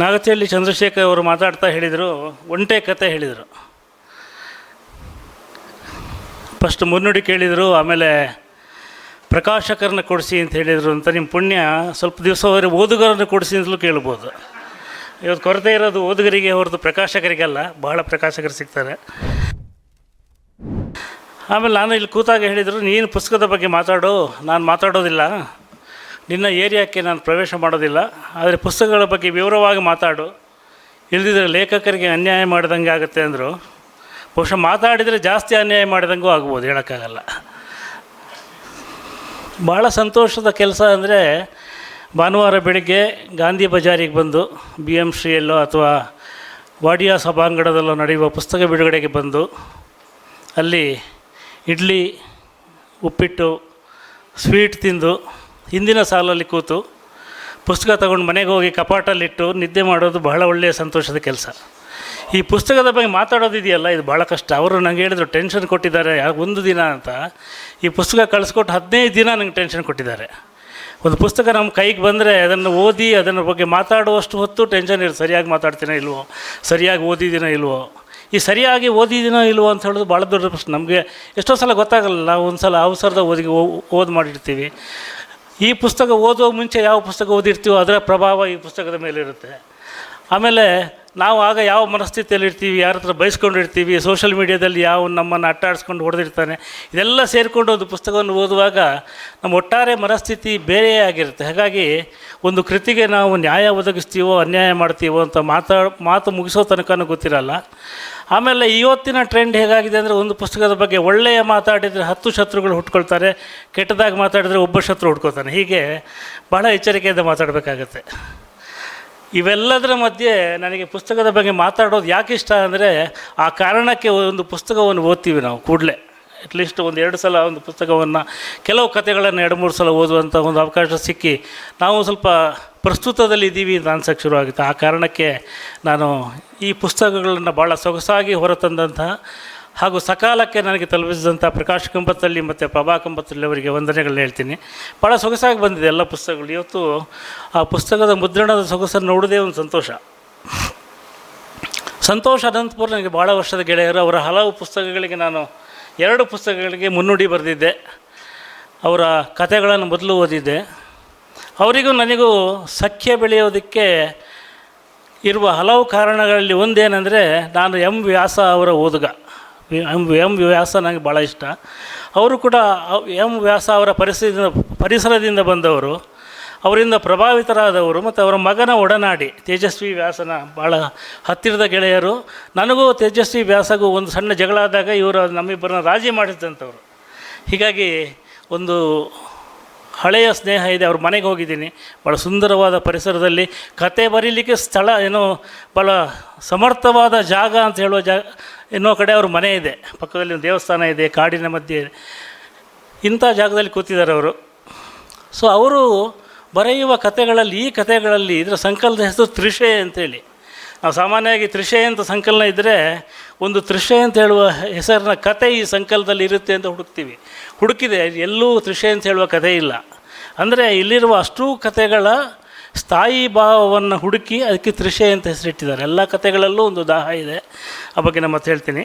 ನಾಗತಿಯಲ್ಲಿ ಚಂದ್ರಶೇಖರ್ ಅವರು ಮಾತಾಡ್ತಾ ಹೇಳಿದರು, ಒಂಟೆ ಕತೆ ಹೇಳಿದರು. ಫಸ್ಟ್ ಮುನ್ನುಡಿ ಕೇಳಿದರು, ಆಮೇಲೆ ಪ್ರಕಾಶಕರನ್ನ ಕೊಡಿಸಿ ಅಂತ ಹೇಳಿದರು ಅಂತ. ನಿಮ್ಮ ಪುಣ್ಯ ಸ್ವಲ್ಪ ದಿವಸ ಹೋದರೆ ಓದುಗರನ್ನು ಕೊಡಿಸಿ ಅಂತಲೂ ಕೇಳ್ಬೋದು. ಇವತ್ತು ಕೊರತೆ ಇರೋದು ಓದುಗರಿಗೆ, ಹೊರತು ಪ್ರಕಾಶಕರಿಗೆಲ್ಲ, ಬಹಳ ಪ್ರಕಾಶಕರು ಸಿಗ್ತಾರೆ. ಆಮೇಲೆ ನಾನು ಇಲ್ಲಿ ಕೂತಾಗ ಹೇಳಿದರು, ನೀನು ಪುಸ್ತಕದ ಬಗ್ಗೆ ಮಾತಾಡು, ನಾನು ಮಾತಾಡೋದಿಲ್ಲ. ನಿನ್ನ ಏರಿಯಾಕ್ಕೆ ನಾನು ಪ್ರವೇಶ ಮಾಡೋದಿಲ್ಲ, ಆದರೆ ಪುಸ್ತಕಗಳ ಬಗ್ಗೆ ವಿವರವಾಗಿ ಮಾತಾಡು. ಇಲ್ಲದಿದ್ದರೆ ಲೇಖಕರಿಗೆ ಅನ್ಯಾಯ ಮಾಡಿದಂಗೆ ಆಗುತ್ತೆ ಅಂದರು. ಬಹುಶಃ ಮಾತಾಡಿದರೆ ಜಾಸ್ತಿ ಅನ್ಯಾಯ ಮಾಡಿದಂಗೂ ಆಗ್ಬೋದು, ಹೇಳೋಕ್ಕಾಗಲ್ಲ. ಭಾಳ ಸಂತೋಷದ ಕೆಲಸ ಅಂದರೆ ಭಾನುವಾರ ಬೆಳಿಗ್ಗೆ ಗಾಂಧಿ ಬಜಾರಿಗೆ ಬಂದು ಬಿ ಎಂ ಶ್ರೀಯಲ್ಲೋ ಅಥವಾ ವಾಡಿಯಾ ಸಭಾಂಗಣದಲ್ಲೋ ನಡೆಯುವ ಪುಸ್ತಕ ಬಿಡುಗಡೆಗೆ ಬಂದು, ಅಲ್ಲಿ ಇಡ್ಲಿ, ಉಪ್ಪಿಟ್ಟು, ಸ್ವೀಟ್ ತಿಂದು ಹಿಂದಿನ ಸಾಲಲ್ಲಿ ಕೂತು ಪುಸ್ತಕ ತಗೊಂಡು ಮನೆಗೆ ಹೋಗಿ ಕಪಾಟಲ್ಲಿಟ್ಟು ನಿದ್ದೆ ಮಾಡೋದು ಬಹಳ ಒಳ್ಳೆಯ ಸಂತೋಷದ ಕೆಲಸ. ಈ ಪುಸ್ತಕದ ಬಗ್ಗೆ ಮಾತಾಡೋದಿದೆಯಲ್ಲ, ಇದು ಭಾಳ ಕಷ್ಟ. ಅವರು ನಂಗೆ ಹೇಳಿದ್ರು ಟೆನ್ಷನ್ ಕೊಟ್ಟಿದ್ದಾರೆ ಒಂದು ದಿನ ಅಂತ. ಈ ಪುಸ್ತಕ ಕಳಿಸ್ಕೊಟ್ಟು ಹದಿನೈದು ದಿನ ನಂಗೆ ಟೆನ್ಷನ್ ಕೊಟ್ಟಿದ್ದಾರೆ. ಒಂದು ಪುಸ್ತಕ ನಮ್ಮ ಕೈಗೆ ಬಂದರೆ ಅದನ್ನು ಓದಿ ಅದನ್ನ ಬಗ್ಗೆ ಮಾತಾಡುವಷ್ಟು ಹೊತ್ತು ಟೆನ್ಷನ್ ಇರುತ್ತೆ. ಸರಿಯಾಗಿ ಮಾತಾಡ್ತೀನೋ ಇಲ್ವೋ? ಸರಿಯಾಗಿ ಓದಿದ್ದೀನೋ ಇಲ್ವೋ? ಈ ಸರಿಯಾಗಿ ಓದಿದ್ದೀನೋ ಇಲ್ವೋ ಅಂತ ಹೇಳೋದು ಭಾಳ ದೊಡ್ಡ ಪ್ರಶ್ನೆ. ನಮಗೆ ಎಷ್ಟೋ ಸಲ ಗೊತ್ತಾಗಲ್ಲ, ನಾವು ಒಂದು ಸಲ ಅವಸರದ ಓದಿ ಓದಿ ಮಾಡಿರ್ತೀವಿ. ಈ ಪುಸ್ತಕ ಓದೋ ಮುಂಚೆ ಯಾವ ಪುಸ್ತಕ ಓದಿರ್ತೀವೋ ಅದರ ಪ್ರಭಾವ ಈ ಪುಸ್ತಕದ ಮೇಲೆ ಇರುತ್ತೆ ಆಮೇಲೆ ನಾವು ಆಗ ಯಾವ ಮನಸ್ಥಿತಿಯಲ್ಲಿ ಇರ್ತೀವಿ, ಯಾರ ಹತ್ರ ಬಯಸ್ಕೊಂಡಿರ್ತೀವಿ ಸೋಷಿಯಲ್ ಮೀಡ್ಯಾದಲ್ಲಿ ಯಾವ ನಮ್ಮನ್ನು ಅಟ್ಟಾಡಿಸ್ಕೊಂಡು ಹೊಡೆದಿರ್ತಾನೆ, ಇದೆಲ್ಲ ಸೇರಿಕೊಂಡು ಒಂದು ಪುಸ್ತಕವನ್ನು ಓದುವಾಗ ನಮ್ಮ ಒಟ್ಟಾರೆ ಮನಸ್ಥಿತಿ ಬೇರೆಯೇ ಆಗಿರುತ್ತೆ. ಹಾಗಾಗಿ ಒಂದು ಕೃತಿಗೆ ನಾವು ನ್ಯಾಯ ಒದಗಿಸ್ತೀವೋ, ಅನ್ಯಾಯ ಮಾಡ್ತೀವೋ ಅಂತ ಮಾತಾ, ಮಾತು ಮುಗಿಸೋ ತನಕನೂ ಗೊತ್ತಿರಲ್ಲ. ಆಮೇಲೆ ಇವತ್ತಿನ ಟ್ರೆಂಡ್ ಹೇಗಾಗಿದೆ ಅಂದರೆ ಒಂದು ಪುಸ್ತಕದ ಬಗ್ಗೆ ಒಳ್ಳೆಯ ಮಾತಾಡಿದರೆ ಹತ್ತು ಶತ್ರುಗಳು ಹುಟ್ಕೊಳ್ತಾರೆ, ಕೆಟ್ಟದಾಗಿ ಮಾತಾಡಿದರೆ ಒಬ್ಬ ಶತ್ರು ಹುಟ್ಕೊಳ್ತಾನೆ. ಹೀಗೆ ಬಹಳ ಎಚ್ಚರಿಕೆಯಿಂದ ಮಾತಾಡಬೇಕಾಗತ್ತೆ. ಇವೆಲ್ಲದರ ಮಧ್ಯೆ ನನಗೆ ಪುಸ್ತಕದ ಬಗ್ಗೆ ಮಾತಾಡೋದು ಯಾಕೆ ಇಷ್ಟ ಅಂದರೆ ಆ ಕಾರಣಕ್ಕೆ ಒಂದು ಪುಸ್ತಕವನ್ನು ಓದ್ತೀವಿ ನಾವು ಕೂಡಲೇ. ಅಟ್ಲೀಸ್ಟ್ ಒಂದು ಎರಡು ಸಲ ಒಂದು ಪುಸ್ತಕವನ್ನು ಕೆಲವು ಕಥೆಗಳನ್ನು ಎರಡು ಮೂರು ಸಲ ಓದುವಂಥ ಒಂದು ಅವಕಾಶ ಸಿಕ್ಕಿ ನಾವು ಸ್ವಲ್ಪ ಪ್ರಸ್ತುತದಲ್ಲಿ ಇದ್ದೀವಿ ಅಂತ ಅನ್ಸೋಕ್ಕೆ ಶುರುವಾಗುತ್ತೆ ಆ ಕಾರಣಕ್ಕೆ ನಾನು ಈ ಪುಸ್ತಕಗಳನ್ನು ಭಾಳ ಸೊಗಸಾಗಿ ಹೊರತಂದಂತಹ ಹಾಗೂ ಸಕಾಲಕ್ಕೆ ನನಗೆ ತಲುಪಿಸಿದಂಥ ಪ್ರಕಾಶ್ ಕಂಬತ್ತಳ್ಳಿ ಮತ್ತು ಪ್ರಭಾ ಕಂಬತ್ತಳ್ಳಿ ಅವರಿಗೆ ವಂದನೆಗಳನ್ನ ಹೇಳ್ತೀನಿ. ಭಾಳ ಸೊಗಸಾಗಿ ಬಂದಿದೆ ಎಲ್ಲ ಪುಸ್ತಕಗಳು. ಇವತ್ತು ಆ ಪುಸ್ತಕದ ಮುದ್ರಣದ ಸೊಗಸನ್ನು ನೋಡೋದೇ ಒಂದು ಸಂತೋಷ. ಸಂತೋಷ ಅನಂತಪುರ ನನಗೆ ಭಾಳ ವರ್ಷದ ಗೆಳೆಯರು. ಅವರ ಹಲವು ಪುಸ್ತಕಗಳಿಗೆ ನಾನು ಎರಡು ಪುಸ್ತಕಗಳಿಗೆ ಮುನ್ನುಡಿ ಬರೆದಿದ್ದೆ. ಅವರ ಕಥೆಗಳನ್ನು ಮೊದಲು ಓದಿದ್ದೆ. ಅವರಿಗೂ ನನಗೂ ಸಖ್ಯ ಬೆಳೆಯೋದಕ್ಕೆ ಇರುವ ಹಲವು ಕಾರಣಗಳಲ್ಲಿ ಒಂದೇನೆಂದರೆ ನಾನು ಎಂ ವ್ಯಾಸ ಅವರ ಓದುಗ. ಎಂ ಎಂ ವ್ಯಾಸ ನನಗೆ ಭಾಳ ಇಷ್ಟ. ಅವರು ಕೂಡ ಎಂ ವ್ಯಾಸ ಅವರ ಪರಿಸರದಿಂದ ಪರಿಸರದಿಂದ ಬಂದವರು. ಅವರಿಂದ ಪ್ರಭಾವಿತರಾದವರು ಮತ್ತು ಅವರ ಮಗನ ಒಡನಾಡಿ ತೇಜಸ್ವಿ ವ್ಯಾಸನ ಭಾಳ ಹತ್ತಿರದ ಗೆಳೆಯರು. ನನಗೂ ತೇಜಸ್ವಿ ವ್ಯಾಸಗೂ ಒಂದು ಸಣ್ಣ ಜಗಳಾದಾಗ ಇವರು ನಮ್ಮಿಬ್ಬರನ್ನ ರಾಜಿ ಮಾಡಿದ್ದಂಥವ್ರು ಹೀಗಾಗಿ ಒಂದು ಹಳೆಯ ಸ್ನೇಹ ಇದೆ, ಅವ್ರ ಮನೆಗೆ ಹೋಗಿದ್ದೀನಿ. ಭಾಳ ಸುಂದರವಾದ ಪರಿಸರದಲ್ಲಿ ಕತೆ ಬರೀಲಿಕ್ಕೆ ಸ್ಥಳ ಏನೋ ಭಾಳ ಸಮರ್ಥವಾದ ಜಾಗ ಅಂತ ಹೇಳುವ ಜಾಗ ಇನ್ನೋ ಕಡೆ ಅವ್ರ ಮನೆ ಇದೆ. ಪಕ್ಕದಲ್ಲಿ ಒಂದು ದೇವಸ್ಥಾನ ಇದೆ, ಕಾಡಿನ ಮಧ್ಯೆ ಇಂಥ ಜಾಗದಲ್ಲಿ ಕೂತಿದ್ದಾರೆ ಅವರು. ಸೊ ಅವರು ಬರೆಯುವ ಕಥೆಗಳಲ್ಲಿ, ಈ ಕಥೆಗಳಲ್ಲಿ ಇದರ ಸಂಕಲನದ ಹೆಸರು ತ್ರಿಷೆ ಅಂತೇಳಿ. ನಾವು ಸಾಮಾನ್ಯವಾಗಿ ತ್ರಿಷೆ ಅಂತ ಸಂಕಲನ ಇದ್ದರೆ ಒಂದು ತ್ರಿಷೆ ಅಂತ ಹೇಳುವ ಹೆಸರಿನ ಕತೆ ಈ ಸಂಕಲನದಲ್ಲಿ ಇರುತ್ತೆ ಅಂತ ಹುಡುಕ್ತೀವಿ. ಹುಡುಕಿದೆ, ಎಲ್ಲೂ ತ್ರಿಷೆ ಅಂತ ಹೇಳುವ ಕಥೆ ಇಲ್ಲ. ಅಂದರೆ ಇಲ್ಲಿರುವ ಅಷ್ಟೂ ಕಥೆಗಳ ಸ್ಥಾಯಿ ಭಾವವನ್ನು ಹುಡುಕಿ ಅದಕ್ಕೆ ತ್ರಿಷೆ ಅಂತ ಹೆಸರಿಟ್ಟಿದ್ದಾರೆ. ಎಲ್ಲ ಕಥೆಗಳಲ್ಲೂ ಒಂದು ದಾಹ ಇದೆ. ಆ ಬಗ್ಗೆ ನಾನು ಮತ್ತೆ ಹೇಳ್ತೀನಿ.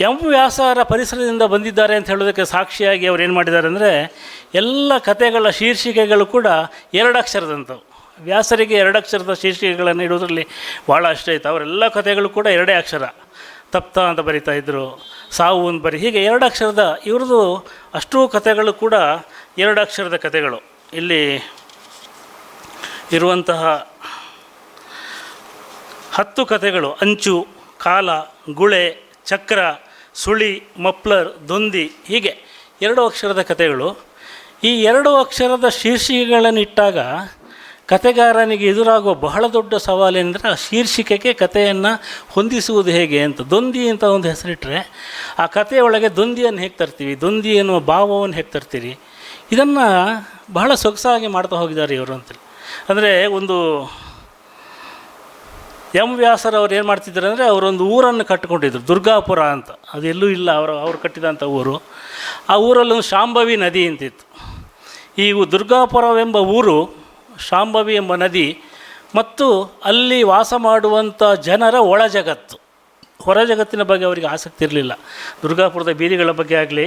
ಎಂ ವ್ಯಾಸರ ಪರಿಸರದಿಂದ ಬಂದಿದ್ದಾರೆ ಅಂತ ಹೇಳೋದಕ್ಕೆ ಸಾಕ್ಷಿಯಾಗಿ ಅವ್ರು ಏನು ಮಾಡಿದ್ದಾರೆ ಅಂದರೆ, ಎಲ್ಲ ಕಥೆಗಳ ಶೀರ್ಷಿಕೆಗಳು ಕೂಡ ಎರಡು ಅಕ್ಷರದಂಥವು ವ್ಯಾಸರಿಗೆ ಎರಡು ಅಕ್ಷರದ ಶೀರ್ಷಿಕೆಗಳನ್ನು ಇಡೋದ್ರಲ್ಲಿ ಭಾಳ ಅಷ್ಟೇ ಇತ್ತು. ಅವರೆಲ್ಲ ಕಥೆಗಳು ಕೂಡ ಎರಡೇ ಅಕ್ಷರ. ತಪ್ತ ಅಂತ ಬರಿತಾ ಇದ್ದರು ಸಾವು ಅಂತ ಬರಿ. ಹೀಗೆ ಎರಡು ಅಕ್ಷರದ ಇವ್ರದ್ದು ಅಷ್ಟೂ ಕಥೆಗಳು ಕೂಡ ಎರಡು ಅಕ್ಷರದ ಕಥೆಗಳು. ಇಲ್ಲಿ ಇರುವಂತಹ ಹತ್ತು ಕಥೆಗಳು. ಅಂಚು, ಕಾಲ, ಗುಳೆ, ಚಕ್ರ, ಸುಳಿ, ಮಪ್ಲರ್, ದೊಂದಿ ಹೀಗೆ ಎರಡು ಅಕ್ಷರದ ಕಥೆಗಳು. ಈ ಎರಡು ಅಕ್ಷರದ ಶೀರ್ಷಿಕೆಗಳನ್ನು ಇಟ್ಟಾಗ ಕತೆಗಾರನಿಗೆ ಎದುರಾಗುವ ಬಹಳ ದೊಡ್ಡ ಸವಾಲೆಂದರೆ ಆ ಶೀರ್ಷಿಕೆಗೆ ಕಥೆಯನ್ನು ಹೊಂದಿಸುವುದು ಹೇಗೆ ಅಂತ. ದೊಂದಿ ಅಂತ ಒಂದು ಹೆಸರಿಟ್ಟರೆ ಆ ಕಥೆಯೊಳಗೆ ದೊಂದಿಯನ್ನು ಹೇಗೆ ತರ್ತೀವಿ? ದೊಂದಿ ಎನ್ನುವ ಭಾವವನ್ನು ಹೇಗೆ ತರ್ತೀರಿ? ಇದನ್ನು ಬಹಳ ಸೊಗಸಾಗಿ ಮಾಡ್ತಾ ಹೋಗಿದ್ದಾರೆ ಇವರು ಅಂತೇಳಿ. ಅಂದರೆ ಒಂದು ಎಂ ವ್ಯಾಸರವ್ರು ಏನು ಮಾಡ್ತಿದ್ದಾರೆ ಅಂದರೆ ಅವರೊಂದು ಊರನ್ನು ಕಟ್ಟಿಕೊಂಡಿದ್ರು, ದುರ್ಗಾಪುರ ಅಂತ. ಅದೆಲ್ಲೂ ಇಲ್ಲ, ಅವರು ಅವ್ರು ಕಟ್ಟಿದಂಥ ಊರು. ಆ ಊರಲ್ಲಿ ಒಂದು ಶಾಂಭವಿ ನದಿ ಅಂತಿತ್ತು. ಈ ದುರ್ಗಾಪುರವೆಂಬ ಊರು ಶಾಂಭವಿ ಎಂಬ ನದಿ ಮತ್ತು ಅಲ್ಲಿ ವಾಸ ಮಾಡುವಂಥ ಜನರ ಒಳ ಜಗತ್ತು. ಹೊರ ಜಗತ್ತಿನ ಬಗ್ಗೆ ಅವರಿಗೆ ಆಸಕ್ತಿ ಇರಲಿಲ್ಲ. ದುರ್ಗಾಪುರದ ಬೀದಿಗಳ ಬಗ್ಗೆ ಆಗಲಿ,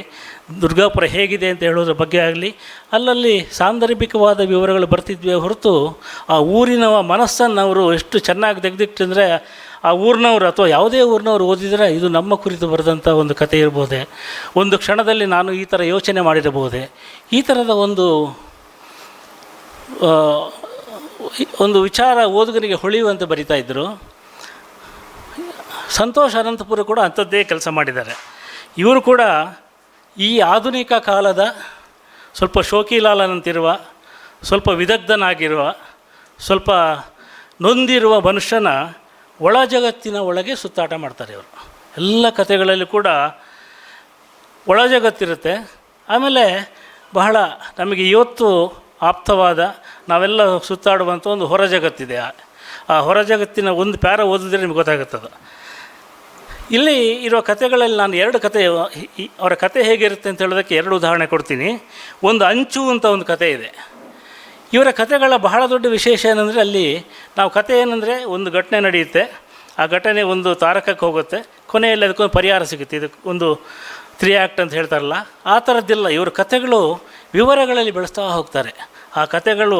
ದುರ್ಗಾಪುರ ಹೇಗಿದೆ ಅಂತ ಹೇಳೋದ್ರ ಬಗ್ಗೆ ಆಗಲಿ, ಅಲ್ಲಲ್ಲಿ ಸಾಂದರ್ಭಿಕವಾದ ವಿವರಗಳು ಬರ್ತಿದ್ವಿ ಹೊರತು ಆ ಊರಿನ ಮನಸ್ಸನ್ನು ಅವರು ಎಷ್ಟು ಚೆನ್ನಾಗಿ ತೆಗೆದಿಟ್ಟಂದರೆ ಆ ಊರಿನವರು ಅಥವಾ ಯಾವುದೇ ಊರಿನವರು ಓದಿದರೆ ಇದು ನಮ್ಮ ಕುರಿತು ಬರೆದಂಥ ಒಂದು ಕಥೆ ಇರ್ಬೋದೆ. ಒಂದು ಕ್ಷಣದಲ್ಲಿ ನಾನು ಈ ಥರ ಯೋಚನೆ ಮಾಡಿರಬಹುದೇ. ಈ ಥರದ ಒಂದು ಒಂದು ವಿಚಾರ ಓದುಗನಿಗೆ ಹೊಳೆಯುವಂತೆ ಬರಿತಾ ಇದ್ದರು ಸಂತೋಷ್ ಅನಂತಪುರ ಕೂಡ ಅಂಥದ್ದೇ ಕೆಲಸ ಮಾಡಿದ್ದಾರೆ. ಇವರು ಕೂಡ ಈ ಆಧುನಿಕ ಕಾಲದ ಸ್ವಲ್ಪ ಶೋಕಿಲಾಲನಂತಿರುವ, ಸ್ವಲ್ಪ ವಿದಗ್ಧನಾಗಿರುವ, ಸ್ವಲ್ಪ ನೊಂದಿರುವ ಮನುಷ್ಯನ ಒಳ ಜಗತ್ತಿನ ಒಳಗೆ ಸುತ್ತಾಟ ಮಾಡ್ತಾರೆ ಇವರು. ಎಲ್ಲ ಕಥೆಗಳಲ್ಲಿ ಕೂಡ ಒಳ ಜಗತ್ತಿರುತ್ತೆ. ಆಮೇಲೆ ಬಹಳ ನಮಗೆ ಇವತ್ತು ಆಪ್ತವಾದ ನಾವೆಲ್ಲ ಸುತ್ತಾಡುವಂಥ ಒಂದು ಹೊರ ಜಗತ್ತಿದೆ. ಆ- ಹೊರ ಜಗತ್ತಿನ ಒಂದು ಪ್ಯಾರ ಓದಿದ್ರೆ ನಿಮ್ಗೆ ಗೊತ್ತಾಗುತ್ತದೆ. ಇಲ್ಲಿ ಇರುವ ಕಥೆಗಳಲ್ಲಿ ನಾನು ಎರಡು ಕತೆ ಅವರ ಕತೆ ಹೇಗಿರುತ್ತೆ ಅಂತ ಹೇಳೋದಕ್ಕೆ ಎರಡು ಉದಾಹರಣೆ ಕೊಡ್ತೀನಿ. ಒಂದು ಅಂಚು ಅಂತ ಒಂದು ಕತೆ ಇದೆ. ಇವರ ಕಥೆಗಳ ಬಹಳ ದೊಡ್ಡ ವಿಶೇಷ ಏನಂದರೆ ಅಲ್ಲಿ ನಾವು ಕತೆ ಏನಂದರೆ ಒಂದು ಘಟನೆ ನಡೆಯುತ್ತೆ. ಆ ಘಟನೆ ಒಂದು ತಾರಕಕ್ಕೆ ಹೋಗುತ್ತೆ. ಕೊನೆಯಲ್ಲಿ ಅದಕ್ಕೊಂದು ಪರಿಹಾರ ಸಿಗುತ್ತೆ. ಇದಕ್ಕೆ ಒಂದು ತ್ರೀ ಆ್ಯಕ್ಟ್ ಅಂತ ಹೇಳ್ತಾರಲ್ಲ, ಆ ಥರದ್ದಿಲ್ಲ ಇವ್ರ ಕಥೆಗಳು ವಿವರಗಳಲ್ಲಿ ಬೆಳೆಸ್ತಾ ಹೋಗ್ತಾರೆ. ಆ ಕಥೆಗಳು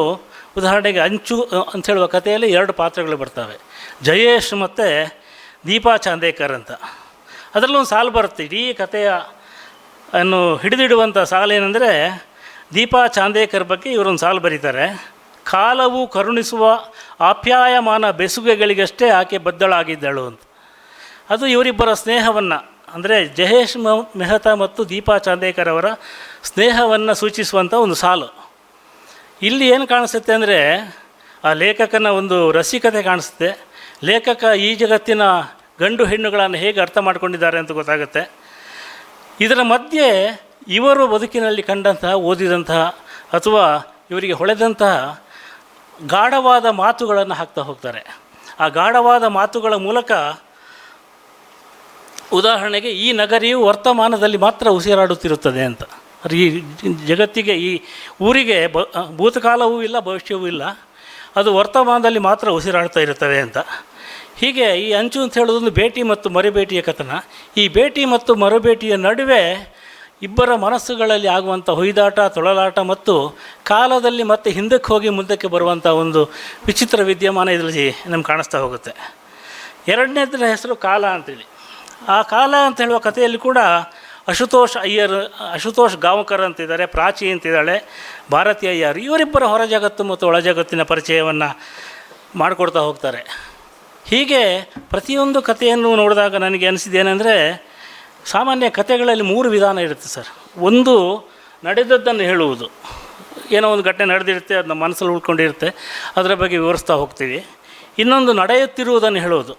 ಉದಾಹರಣೆಗೆ ಅಂಚು ಅಂತ ಹೇಳುವ ಕಥೆಯಲ್ಲಿ ಎರಡು ಪಾತ್ರಗಳು ಬರ್ತವೆ. ಜಯೇಶ್ ಮತ್ತು ದೀಪಾ ಚಾಂದೇಕರ್ ಅಂತ. ಅದರಲ್ಲೊಂದು ಸಾಲು ಬರುತ್ತೆ. ಇಡೀ ಕಥೆಯ ಅನ್ನು ಹಿಡಿದಿಡುವಂಥ ಸಾಲೇನೆಂದರೆ ದೀಪಾ ಚಾಂದೇಕರ್ ಬಗ್ಗೆ ಇವರೊಂದು ಸಾಲು ಬರೀತಾರೆ. ಕಾಲವು ಕರುಣಿಸುವ ಆಪ್ಯಾಯಮಾನ ಬೆಸುಗೆಗಳಿಗಷ್ಟೇ ಆಕೆ ಬದ್ದಳಾಗಿದ್ದಳು ಅಂತ. ಅದು ಇವರಿಬ್ಬರ ಸ್ನೇಹವನ್ನು, ಅಂದರೆ ಜಯೇಶ್ ಮೆಹ್ತಾ ಮತ್ತು ದೀಪಾ ಚಾಂದೇಕರ್ ಅವರ ಸ್ನೇಹವನ್ನು ಸೂಚಿಸುವಂಥ ಒಂದು ಸಾಲು. ಇಲ್ಲಿ ಏನು ಕಾಣಿಸುತ್ತೆ ಅಂದರೆ ಆ ಲೇಖಕನ ಒಂದು ರಸಿಕತೆ ಕಾಣಿಸುತ್ತೆ. ಲೇಖಕ ಈ ಜಗತ್ತಿನ ಗಂಡು ಹೆಣ್ಣುಗಳನ್ನು ಹೇಗೆ ಅರ್ಥ ಮಾಡಿಕೊಂಡಿದ್ದಾರೆ ಅಂತ ಗೊತ್ತಾಗುತ್ತೆ. ಇದರ ಮಧ್ಯೆ ಇವರು ಬದುಕಿನಲ್ಲಿ ಕಂಡಂತಹ, ಓದಿದಂತಹ ಅಥವಾ ಇವರಿಗೆ ಹೊಳೆದಂತಹ ಗಾಢವಾದ ಮಾತುಗಳನ್ನು ಹಾಕ್ತಾ ಹೋಗ್ತಾರೆ. ಆ ಗಾಢವಾದ ಮಾತುಗಳ ಮೂಲಕ ಉದಾಹರಣೆಗೆ ಈ ನಗರಿಯು ವರ್ತಮಾನದಲ್ಲಿ ಮಾತ್ರ ಉಸಿರಾಡುತ್ತಿರುತ್ತದೆ ಅಂತ. ಈ ಜಗತ್ತಿಗೆ, ಈ ಊರಿಗೆ ಬ, ಭೂತಕಾಲವೂ ಇಲ್ಲ, ಭವಿಷ್ಯವೂ ಇಲ್ಲ. ಅದು ವರ್ತಮಾನದಲ್ಲಿ ಮಾತ್ರ ಉಸಿರಾಡ್ತಾ ಇರುತ್ತವೆ ಅಂತ. ಹೀಗೆ ಈ ಅಂಚು ಅಂತ ಹೇಳೋದೊಂದು ಭೇಟಿ ಮತ್ತು ಮರುಭೇಟಿಯ ಕಥನ. ಈ ಭೇಟಿ ಮತ್ತು ಮರುಭೇಟಿಯ ನಡುವೆ ಇಬ್ಬರ ಮನಸ್ಸುಗಳಲ್ಲಿ ಆಗುವಂಥ ಹೊಯ್ದಾಟ, ತೊಳಲಾಟ ಮತ್ತು ಕಾಲದಲ್ಲಿ ಮತ್ತೆ ಹಿಂದಕ್ಕೆ ಹೋಗಿ ಮುಂದಕ್ಕೆ ಬರುವಂಥ ಒಂದು ವಿಚಿತ್ರ ವಿದ್ಯಮಾನ ಇದರಲ್ಲಿ ನಮ್ಗೆ ಕಾಣಿಸ್ತಾ ಹೋಗುತ್ತೆ. ಎರಡನೇದರ ಹೆಸರು ಕಾಲ ಅಂತೇಳಿ. ಆ ಕಾಲ ಅಂತ ಹೇಳುವ ಕಥೆಯಲ್ಲಿ ಕೂಡ ಅಶುತೋಷ್ ಅಯ್ಯರ್, ಅಶುತೋಷ್ ಗಾಂವಕರ್ ಅಂತಿದ್ದಾರೆ, ಪ್ರಾಚಿ ಅಂತಿದ್ದಾಳೆ, ಭಾರತಿ ಅಯ್ಯರ್. ಇವರಿಬ್ಬರ ಹೊರ ಜಗತ್ತು ಮತ್ತು ಒಳ ಜಗತ್ತಿನ ಪರಿಚಯವನ್ನು ಮಾಡಿಕೊಡ್ತಾ ಹೋಗ್ತಾರೆ. ಹೀಗೆ ಪ್ರತಿಯೊಂದು ಕಥೆಯನ್ನು ನೋಡಿದಾಗ ನನಗೆ ಅನಿಸಿದ್ದೇನೆಂದರೆ ಸಾಮಾನ್ಯ ಕಥೆಗಳಲ್ಲಿ ಮೂರು ವಿಧಾನ ಇರುತ್ತೆ ಸರ್. ಒಂದು ನಡೆದದ್ದನ್ನು ಹೇಳುವುದು. ಏನೋ ಒಂದು ಘಟನೆ ನಡೆದಿರುತ್ತೆ, ಅದನ್ನ ಮನಸ್ಸಲ್ಲಿ ಉಳ್ಕೊಂಡಿರುತ್ತೆ, ಅದರ ಬಗ್ಗೆ ವಿವರಿಸ್ತಾ ಹೋಗ್ತೀವಿ. ಇನ್ನೊಂದು ನಡೆಯುತ್ತಿರುವುದನ್ನು ಹೇಳೋದು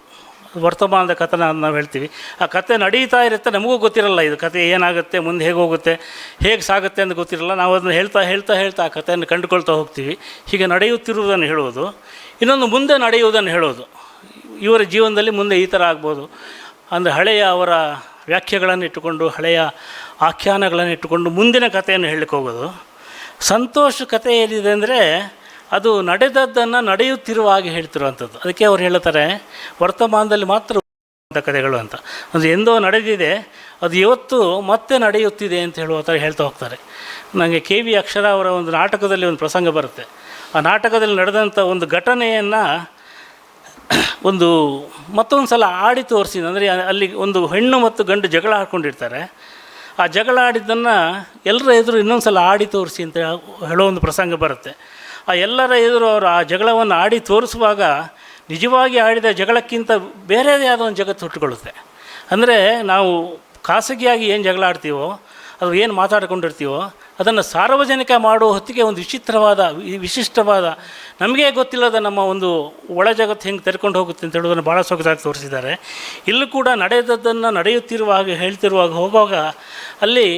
ವರ್ತಮಾನದ ಕಥನ ನಾವು ಹೇಳ್ತೀವಿ. ಆ ಕತೆ ನಡೀತಾ ಇರುತ್ತೆ, ನಮಗೂ ಗೊತ್ತಿರಲ್ಲ ಇದು ಕತೆ ಏನಾಗುತ್ತೆ, ಮುಂದೆ ಹೇಗೆ ಹೋಗುತ್ತೆ, ಹೇಗೆ ಸಾಗುತ್ತೆ ಅಂತ ಗೊತ್ತಿರಲ್ಲ. ನಾವು ಅದನ್ನು ಹೇಳ್ತಾ ಹೇಳ್ತಾ ಹೇಳ್ತಾ ಆ ಕಥೆಯನ್ನು ಕಂಡುಕೊಳ್ತಾ ಹೋಗ್ತೀವಿ. ಹೀಗೆ ನಡೆಯುತ್ತಿರುವುದನ್ನು ಹೇಳುವುದು. ಇನ್ನೊಂದು ಮುಂದೆ ನಡೆಯುವುದನ್ನು ಹೇಳೋದು ಇವರ ಜೀವನದಲ್ಲಿ ಮುಂದೆ ಈ ಥರ ಆಗ್ಬೋದು. ಅಂದರೆ ಹಳೆಯ ಅವರ ವ್ಯಾಖ್ಯೆಗಳನ್ನು ಇಟ್ಟುಕೊಂಡು, ಹಳೆಯ ಆಖ್ಯಾನಗಳನ್ನು ಇಟ್ಟುಕೊಂಡು ಮುಂದಿನ ಕಥೆಯನ್ನು ಹೇಳಲಿಕ್ಕೆ ಹೋಗೋದು. ಸಂತೋಷ ಕಥೆ ಏನಿದೆ ಅಂದರೆ ಅದು ನಡೆದದ್ದನ್ನು ನಡೆಯುತ್ತಿರುವ ಹಾಗೆ ಹೇಳ್ತಿರುವಂಥದ್ದು. ಅದಕ್ಕೆ ಅವ್ರು ಹೇಳ್ತಾರೆ, ವರ್ತಮಾನದಲ್ಲಿ ಮಾತ್ರ ಅಂತ ಕಥೆಗಳು ಅಂತ. ಅಂದರೆ ಎಂದೋ ನಡೆದಿದೆ, ಅದು ಇವತ್ತು ಮತ್ತೆ ನಡೆಯುತ್ತಿದೆ ಅಂತ ಹೇಳುವ ಥರ ಹೇಳ್ತಾ ಹೋಗ್ತಾರೆ. ನನಗೆ ಕೆ ವಿ ಅಕ್ಷರ ಅವರ ಒಂದು ನಾಟಕದಲ್ಲಿ ಒಂದು ಪ್ರಸಂಗ ಬರುತ್ತೆ. ಆ ನಾಟಕದಲ್ಲಿ ನಡೆದಂಥ ಒಂದು ಘಟನೆಯನ್ನು ಒಂದು ಮತ್ತೊಂದು ಸಲ ಆಡಿ ತೋರಿಸಿದ, ಅಂದರೆ ಅಲ್ಲಿ ಒಂದು ಹೆಣ್ಣು ಮತ್ತು ಗಂಡು ಜಗಳ ಆಡ್ಕೊಂಡಿರ್ತಾರೆ. ಆ ಜಗಳ ಆಡಿದ್ದನ್ನು ಎಲ್ಲರ ಎದುರು ಇನ್ನೊಂದು ಸಲ ಆಡಿ ತೋರಿಸಿ ಅಂತ ಹೇಳೋ ಒಂದು ಪ್ರಸಂಗ ಬರುತ್ತೆ. ಆ ಎಲ್ಲರ ಎದುರು ಅವರು ಆ ಜಗಳವನ್ನು ಆಡಿ ತೋರಿಸುವಾಗ ನಿಜವಾಗಿ ಆಡಿದ ಜಗಳಕ್ಕಿಂತ ಬೇರೆದೇ ಆದ ಒಂದು ಜಗತ್ತು ಹುಟ್ಟುಕೊಳ್ಳುತ್ತೆ. ಅಂದರೆ ನಾವು ಖಾಸಗಿಯಾಗಿ ಏನು ಜಗಳ ಆಡ್ತೀವೋ ಅದು ಏನು ಮಾತಾಡ್ಕೊಂಡಿರ್ತೀವೋ, ಅದನ್ನು ಸಾರ್ವಜನಿಕ ಮಾಡುವ ಹೊತ್ತಿಗೆ ಒಂದು ವಿಚಿತ್ರವಾದ ವಿಶಿಷ್ಟವಾದ, ನಮಗೇ ಗೊತ್ತಿಲ್ಲದ ನಮ್ಮ ಒಂದು ಒಳ ಜಗತ್ತು ಹೆಂಗೆ ತೆರ್ಕೊಂಡು ಹೋಗುತ್ತೆ ಅಂತ ಹೇಳೋದನ್ನು ಭಾಳ ಸೊಗಸಾಗಿ ತೋರಿಸಿದ್ದಾರೆ. ಇಲ್ಲೂ ಕೂಡ ನಡೆದದ್ದನ್ನು ನಡೆಯುತ್ತಿರುವಾಗ ಹೇಳ್ತಿರುವಾಗ ಹೋಗುವಾಗ ಅಲ್ಲಿ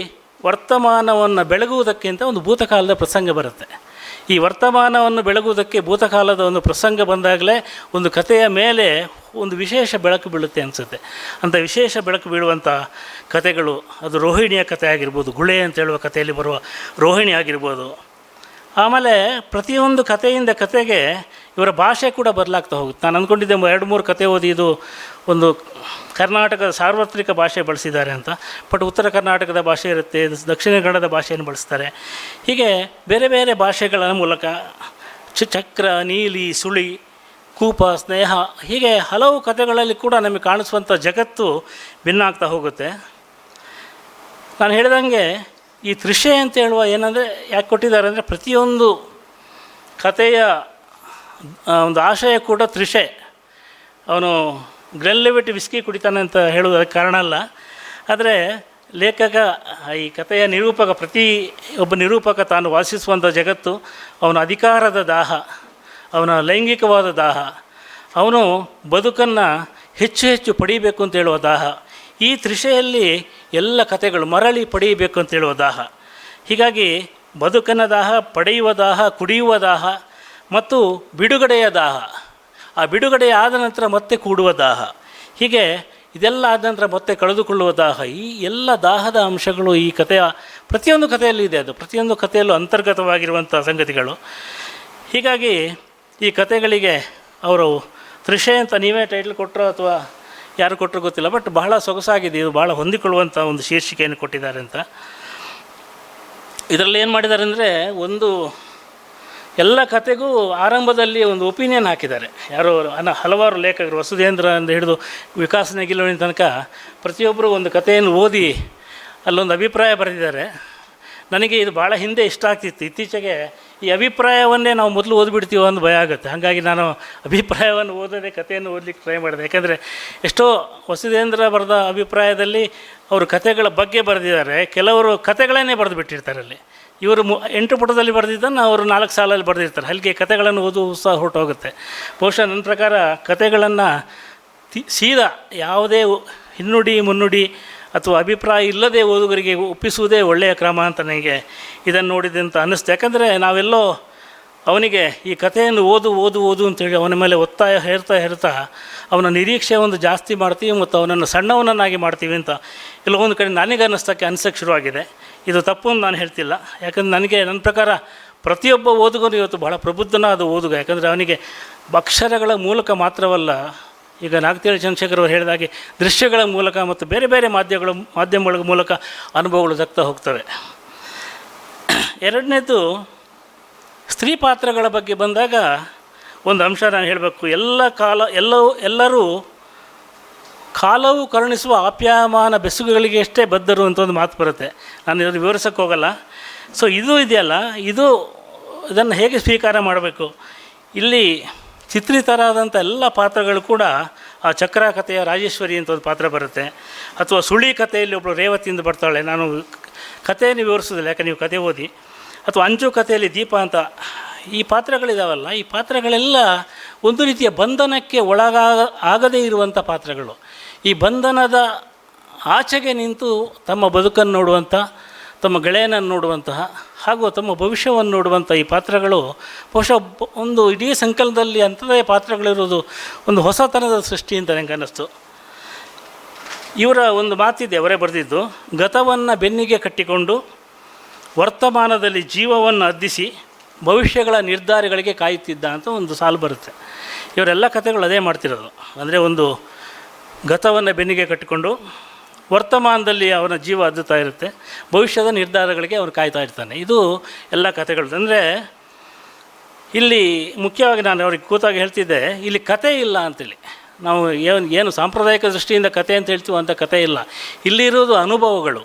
ವರ್ತಮಾನವನ್ನು ಬೆಳಗುವುದಕ್ಕಿಂತ ಒಂದು ಭೂತಕಾಲದ ಪ್ರಸಂಗ ಬರುತ್ತೆ. ಈ ವರ್ತಮಾನವನ್ನು ಬೆಳಗುವುದಕ್ಕೆ ಭೂತಕಾಲದ ಒಂದು ಪ್ರಸಂಗ ಬಂದಾಗಲೇ ಒಂದು ಕಥೆಯ ಮೇಲೆ ಒಂದು ವಿಶೇಷ ಬೆಳಕು ಬೀಳುತ್ತೆ ಅನಿಸುತ್ತೆ. ಅಂಥ ವಿಶೇಷ ಬೆಳಕು ಬೀಳುವಂಥ ಕಥೆಗಳು, ಅದು ರೋಹಿಣಿಯ ಕಥೆ ಆಗಿರ್ಬೋದು, ಗುಳೆ ಅಂತ ಹೇಳುವ ಕಥೆಯಲ್ಲಿ ಬರುವ ರೋಹಿಣಿ ಆಗಿರ್ಬೋದು. ಆಮೇಲೆ ಪ್ರತಿಯೊಂದು ಕಥೆಯಿಂದ ಕಥೆಗೆ ಇವರ ಭಾಷೆ ಕೂಡ ಬದಲಾಗ್ತಾ ಹೋಗುತ್ತೆ. ನಾನು ಅಂದ್ಕೊಂಡಿದ್ದೆ ಎರಡು ಮೂರು ಕತೆ ಓದಿ ಇದು ಒಂದು ಕರ್ನಾಟಕದ ಸಾರ್ವತ್ರಿಕ ಭಾಷೆ ಬಳಸಿದ್ದಾರೆ ಅಂತ. ಬಟ್ ಉತ್ತರ ಕರ್ನಾಟಕದ ಭಾಷೆ ಇರುತ್ತೆ, ದಕ್ಷಿಣ ಕನ್ನಡದ ಭಾಷೆಯನ್ನು ಬಳಸ್ತಾರೆ. ಹೀಗೆ ಬೇರೆ ಬೇರೆ ಭಾಷೆಗಳ ಮೂಲಕ ಚಕ್ರ, ನೀಲಿ, ಸುಳಿ, ಕೂಪ, ಸ್ನೇಹ ಹೀಗೆ ಹಲವು ಕಥೆಗಳಲ್ಲಿ ಕೂಡ ನಮಗೆ ಕಾಣಿಸುವಂಥ ಜಗತ್ತು ಭಿನ್ನ ಆಗ್ತಾ ಹೋಗುತ್ತೆ. ನಾನು ಹೇಳಿದಂಗೆ ಈ ತ್ರಿಷೆ ಅಂತ ಹೇಳುವ ಏನಂದರೆ ಯಾಕೆ ಕೊಟ್ಟಿದ್ದಾರೆ ಅಂದರೆ ಪ್ರತಿಯೊಂದು ಕಥೆಯ ಒಂದು ಆಶಯ ಕೂಡ ತ್ರಿಷೆ. ಅವನು ಗ್ರೆನ್ಲೆವಿಟ್ ವಿಸ್ಕಿ ಕುಡಿತಾನೆ ಅಂತ ಹೇಳುವುದಕ್ಕೆ ಕಾರಣ ಅಲ್ಲ. ಆದರೆ ಲೇಖಕ, ಈ ಕಥೆಯ ನಿರೂಪಕ ಪ್ರತಿ ಒಬ್ಬ ನಿರೂಪಕ ತಾನು ವಾಸಿಸುವಂಥ ಜಗತ್ತು ಅವನ ಅಧಿಕಾರದ ದಾಹ, ಅವನ ಲೈಂಗಿಕವಾದ ದಾಹ, ಅವನು ಬದುಕನ್ನು ಹೆಚ್ಚು ಹೆಚ್ಚು ಪಡೀಬೇಕು ಅಂತ ಹೇಳುವ ದಾಹ, ಈ ತ್ರಿಷೆಯಲ್ಲಿ ಎಲ್ಲ ಕಥೆಗಳು ಮರಳಿ ಪಡೆಯಬೇಕು ಅಂತ ಹೇಳುವ ದಾಹ. ಹೀಗಾಗಿ ಬದುಕನ ದಾಹ, ಪಡೆಯುವ ದಾಹ, ಕುಡಿಯುವ ದಾಹ ಮತ್ತು ಬಿಡುಗಡೆಯ ದಾಹ. ಆ ಬಿಡುಗಡೆ ಆದ ನಂತರ ಮತ್ತೆ ಕೂಡುವ ದಾಹ. ಹೀಗೆ ಇದೆಲ್ಲ ಆದ ನಂತರ ಮತ್ತೆ ಕಳೆದುಕೊಳ್ಳುವ ದಾಹ. ಈ ಎಲ್ಲ ದಾಹದ ಅಂಶಗಳು ಈ ಕಥೆಯ ಪ್ರತಿಯೊಂದು ಕಥೆಯಲ್ಲಿ ಇದೆ ಅದು. ಪ್ರತಿಯೊಂದು ಕಥೆಯಲ್ಲೂ ಅಂತರ್ಗತವಾಗಿರುವಂಥ ಸಂಗತಿಗಳು. ಹೀಗಾಗಿ ಈ ಕಥೆಗಳಿಗೆ ಅವರು ತ್ರಿಷೆ ಅಂತ ನೀವೇ ಟೈಟ್ಲ್ ಕೊಟ್ಟರು ಅಥವಾ ಯಾರು ಕೊಟ್ಟರು ಗೊತ್ತಿಲ್ಲ ಬಟ್ ಬಹಳ ಸೊಗಸಾಗಿದೆ. ಇದು ಭಾಳ ಹೊಂದಿಕೊಳ್ಳುವಂಥ ಒಂದು ಶೀರ್ಷಿಕೆಯನ್ನು ಕೊಟ್ಟಿದ್ದಾರೆ ಅಂತ. ಇದರಲ್ಲಿ ಏನು ಮಾಡಿದ್ದಾರೆ ಅಂದರೆ ಒಂದು ಎಲ್ಲ ಕತೆಗೂ ಆರಂಭದಲ್ಲಿ ಒಂದು ಒಪಿನಿಯನ್ ಹಾಕಿದ್ದಾರೆ. ಯಾರೋ ಅನ ಹಲವಾರು ಲೇಖಕರು ವಸುಧೇಂದ್ರ ಅಂತ ಹಿಡಿದು ವಿಕಾಸ ನೆಗಿಲುವಿನ ತನಕ ಪ್ರತಿಯೊಬ್ಬರು ಒಂದು ಕಥೆಯನ್ನು ಓದಿ ಅಲ್ಲೊಂದು ಅಭಿಪ್ರಾಯ ಬರೆದಿದ್ದಾರೆ. ನನಗೆ ಇದು ಭಾಳ ಹಿಂದೆ ಇಷ್ಟ ಆಗ್ತಿತ್ತು. ಇತ್ತೀಚೆಗೆ ಈ ಅಭಿಪ್ರಾಯವನ್ನೇ ನಾವು ಮೊದಲು ಓದ್ಬಿಡ್ತೀವೋ ಅಂತ ಭಯ ಆಗುತ್ತೆ. ಹಾಗಾಗಿ ನಾನು ಅಭಿಪ್ರಾಯವನ್ನು ಓದದೆ ಕಥೆಯನ್ನು ಓದಲಿಕ್ಕೆ ಟ್ರೈ ಮಾಡಿದೆ. ಯಾಕೆಂದರೆ ಎಷ್ಟೋ ವಸುಧೇಂದ್ರ ಬರೆದ ಅಭಿಪ್ರಾಯದಲ್ಲಿ ಅವರು ಕಥೆಗಳ ಬಗ್ಗೆ ಬರೆದಿದ್ದಾರೆ. ಕೆಲವರು ಕಥೆಗಳನ್ನೇ ಬರೆದು ಬಿಟ್ಟಿರ್ತಾರೆ ಅಲ್ಲಿ. ಇವರು ಮು ಎಂಟು ಪುಟದಲ್ಲಿ ಬರೆದಿದ್ದನ್ನು ಅವರು ನಾಲ್ಕು ಸಾಲಲ್ಲಿ ಬರೆದಿರ್ತಾರೆ. ಅಲ್ಲಿಗೆ ಕಥೆಗಳನ್ನು ಓದು ಉತ್ಸಾಹ ಹೊರಟೋಗುತ್ತೆ ಬಹುಶಃ ನನ್ನ ಪ್ರಕಾರ ಕಥೆಗಳನ್ನು ತಿ ಸೀದಾ ಯಾವುದೇ ಹಿನ್ನುಡಿ, ಮುನ್ನುಡಿ ಅಥವಾ ಅಭಿಪ್ರಾಯ ಇಲ್ಲದೆ ಓದುಗರಿಗೆ ಒಪ್ಪಿಸುವುದೇ ಒಳ್ಳೆಯ ಕ್ರಮ ಅಂತ ನನಗೆ ಇದನ್ನು ನೋಡಿದೆ ಅಂತ ಅನ್ನಿಸ್ತು. ಯಾಕಂದರೆ ನಾವೆಲ್ಲೋ ಅವನಿಗೆ ಈ ಕಥೆಯನ್ನು ಓದು ಓದು ಓದು ಅಂತೇಳಿ ಅವನ ಮೇಲೆ ಒತ್ತಾಯ ಹೇರ್ತಾ ಹೇರ್ತಾ ಅವನ ನಿರೀಕ್ಷೆ ಒಂದು ಜಾಸ್ತಿ ಮಾಡ್ತೀವಿ ಮತ್ತು ಅವನನ್ನು ಸಣ್ಣವನನ್ನಾಗಿ ಮಾಡ್ತೀವಿ ಅಂತ ಕೆಲವೊಂದು ಕಡೆ ನನಗೆ ಅನ್ನಿಸ್ತಕ್ಕೆ ಅನ್ಸಕ್ಕೆ ಶುರುವಾಗಿದೆ. ಇದು ತಪ್ಪು ಅಂತ ನಾನು ಹೇಳ್ತಿಲ್ಲ. ಯಾಕಂದ್ರೆ ನನಗೆ ನನ್ನ ಪ್ರಕಾರ ಪ್ರತಿಯೊಬ್ಬ ಓದುಗನು ಇವತ್ತು ಬಹಳ ಪ್ರಬುದ್ಧನಾದ ಓದುಗ. ಯಾಕಂದರೆ ಅವನಿಗೆ ಅಕ್ಷರಗಳ ಮೂಲಕ ಮಾತ್ರವಲ್ಲ, ಈಗ ನಾಗತೇಳಿ ಚಂದ್ರಶೇಖರ್ ಅವರು ಹೇಳಿದಾಗೆ ದೃಶ್ಯಗಳ ಮೂಲಕ ಮತ್ತು ಬೇರೆ ಬೇರೆ ಮಾಧ್ಯಮಗಳ ಮಾಧ್ಯಮಗಳ ಮೂಲಕ ಅನುಭವಗಳು ದಕ್ತಾ ಹೋಗ್ತವೆ. ಎರಡನೇದು ಸ್ತ್ರೀ ಪಾತ್ರಗಳ ಬಗ್ಗೆ ಬಂದಾಗ ಒಂದು ಅಂಶ ನಾನು ಹೇಳಬೇಕು. ಎಲ್ಲ ಕಾಲ ಎಲ್ಲವೂ ಎಲ್ಲರೂ ಕಾಲವು ಕರುಣಿಸುವ ಆಪ್ಯಾಯಮಾನ ಬೆಸುಗುಗಳಿಗೆ ಎಷ್ಟೇ ಬದ್ಧರು ಅಂತ ಒಂದು ಮಾತು ಬರುತ್ತೆ. ನಾನು ಇದನ್ನು ವಿವರಿಸೋಕ್ಕೆ ಹೋಗಲ್ಲ. ಸೊ ಇದು ಇದೆಯಲ್ಲ, ಇದು ಇದನ್ನು ಹೇಗೆ ಸ್ವೀಕಾರ ಮಾಡಬೇಕು? ಇಲ್ಲಿ ಚಿತ್ರಿತರಾದಂಥ ಎಲ್ಲ ಪಾತ್ರಗಳು ಕೂಡ ಆ ಚಕ್ರ ಕಥೆಯ ರಾಜೇಶ್ವರಿ ಅಂತ ಒಂದು ಪಾತ್ರ ಬರುತ್ತೆ. ಅಥವಾ ಸುಳಿ ಕಥೆಯಲ್ಲಿ ಒಬ್ಬಳು ರೇವತಿಯಿಂದ ಬರ್ತಾಳೆ. ನಾನು ಕಥೆಯನ್ನು ವಿವರಿಸೋದಿಲ್ಲ ಯಾಕೆ? ನೀವು ಕತೆ ಓದಿ. ಅಥವಾ ಅಂಜು ಕಥೆಯಲ್ಲಿ ದೀಪ ಅಂತ, ಈ ಪಾತ್ರಗಳಿದಾವಲ್ಲ, ಈ ಪಾತ್ರಗಳೆಲ್ಲ ಒಂದು ರೀತಿಯ ಬಂಧನಕ್ಕೆ ಒಳಗಾಗ ಆಗದೇ ಇರುವಂಥ ಪಾತ್ರಗಳು. ಈ ಬಂಧನದ ಆಚೆಗೆ ನಿಂತು ತಮ್ಮ ಬದುಕನ್ನು ನೋಡುವಂಥ ತಮ್ಮ ಗೆಳೆಯನನ್ನು ನೋಡುವಂತಹ ಹಾಗೂ ತಮ್ಮ ಭವಿಷ್ಯವನ್ನು ನೋಡುವಂಥ ಈ ಪಾತ್ರಗಳು, ಬಹುಶಃ ಒಂದು ಇಡೀ ಸಂಕಲನದಲ್ಲಿ ಅಂಥದೇ ಪಾತ್ರಗಳಿರೋದು ಒಂದು ಹೊಸತನದ ಸೃಷ್ಟಿ ಅಂತ ನನಗೆ ಅನ್ನಿಸ್ತು. ಇವರ ಒಂದು ಮಾತಿದೆ ಅವರೇ ಬರೆದಿದ್ದು, ಗತವನ್ನು ಬೆನ್ನಿಗೆ ಕಟ್ಟಿಕೊಂಡು ವರ್ತಮಾನದಲ್ಲಿ ಜೀವವನ್ನು ಅದ್ದಿಸಿ ಭವಿಷ್ಯಗಳ ನಿರ್ಧಾರಗಳಿಗೆ ಕಾಯುತ್ತಿದ್ದ ಅಂತ ಒಂದು ಸಾಲು ಬರುತ್ತೆ. ಇವರೆಲ್ಲ ಕಥೆಗಳು ಅದೇ ಮಾಡ್ತಿರೋದು. ಅಂದರೆ ಒಂದು ಗತವನ್ನು ಬೆನ್ನಿಗೆ ಕಟ್ಟಿಕೊಂಡು ವರ್ತಮಾನದಲ್ಲಿ ಅವನ ಜೀವ ಅದ್ದುತ್ತಾ ಇರುತ್ತೆ. ಭವಿಷ್ಯದ ನಿರ್ಧಾರಗಳಿಗೆ ಅವನು ಕಾಯ್ತಾ ಇರ್ತಾನೆ. ಇದು ಎಲ್ಲ ಕಥೆಗಳು. ಅಂದರೆ ಇಲ್ಲಿ ಮುಖ್ಯವಾಗಿ ನಾನು ಅವ್ರಿಗೆ ಕೂತಾಗ ಹೇಳ್ತಿದ್ದೆ, ಇಲ್ಲಿ ಕತೆ ಇಲ್ಲ ಅಂತೇಳಿ. ನಾವು ಏನು ಏನು ಸಾಂಪ್ರದಾಯಿಕ ದೃಷ್ಟಿಯಿಂದ ಕತೆ ಅಂತ ಹೇಳ್ತೀವೋ ಅಂಥ ಕತೆ ಇಲ್ಲ. ಇಲ್ಲಿರೋದು ಅನುಭವಗಳು.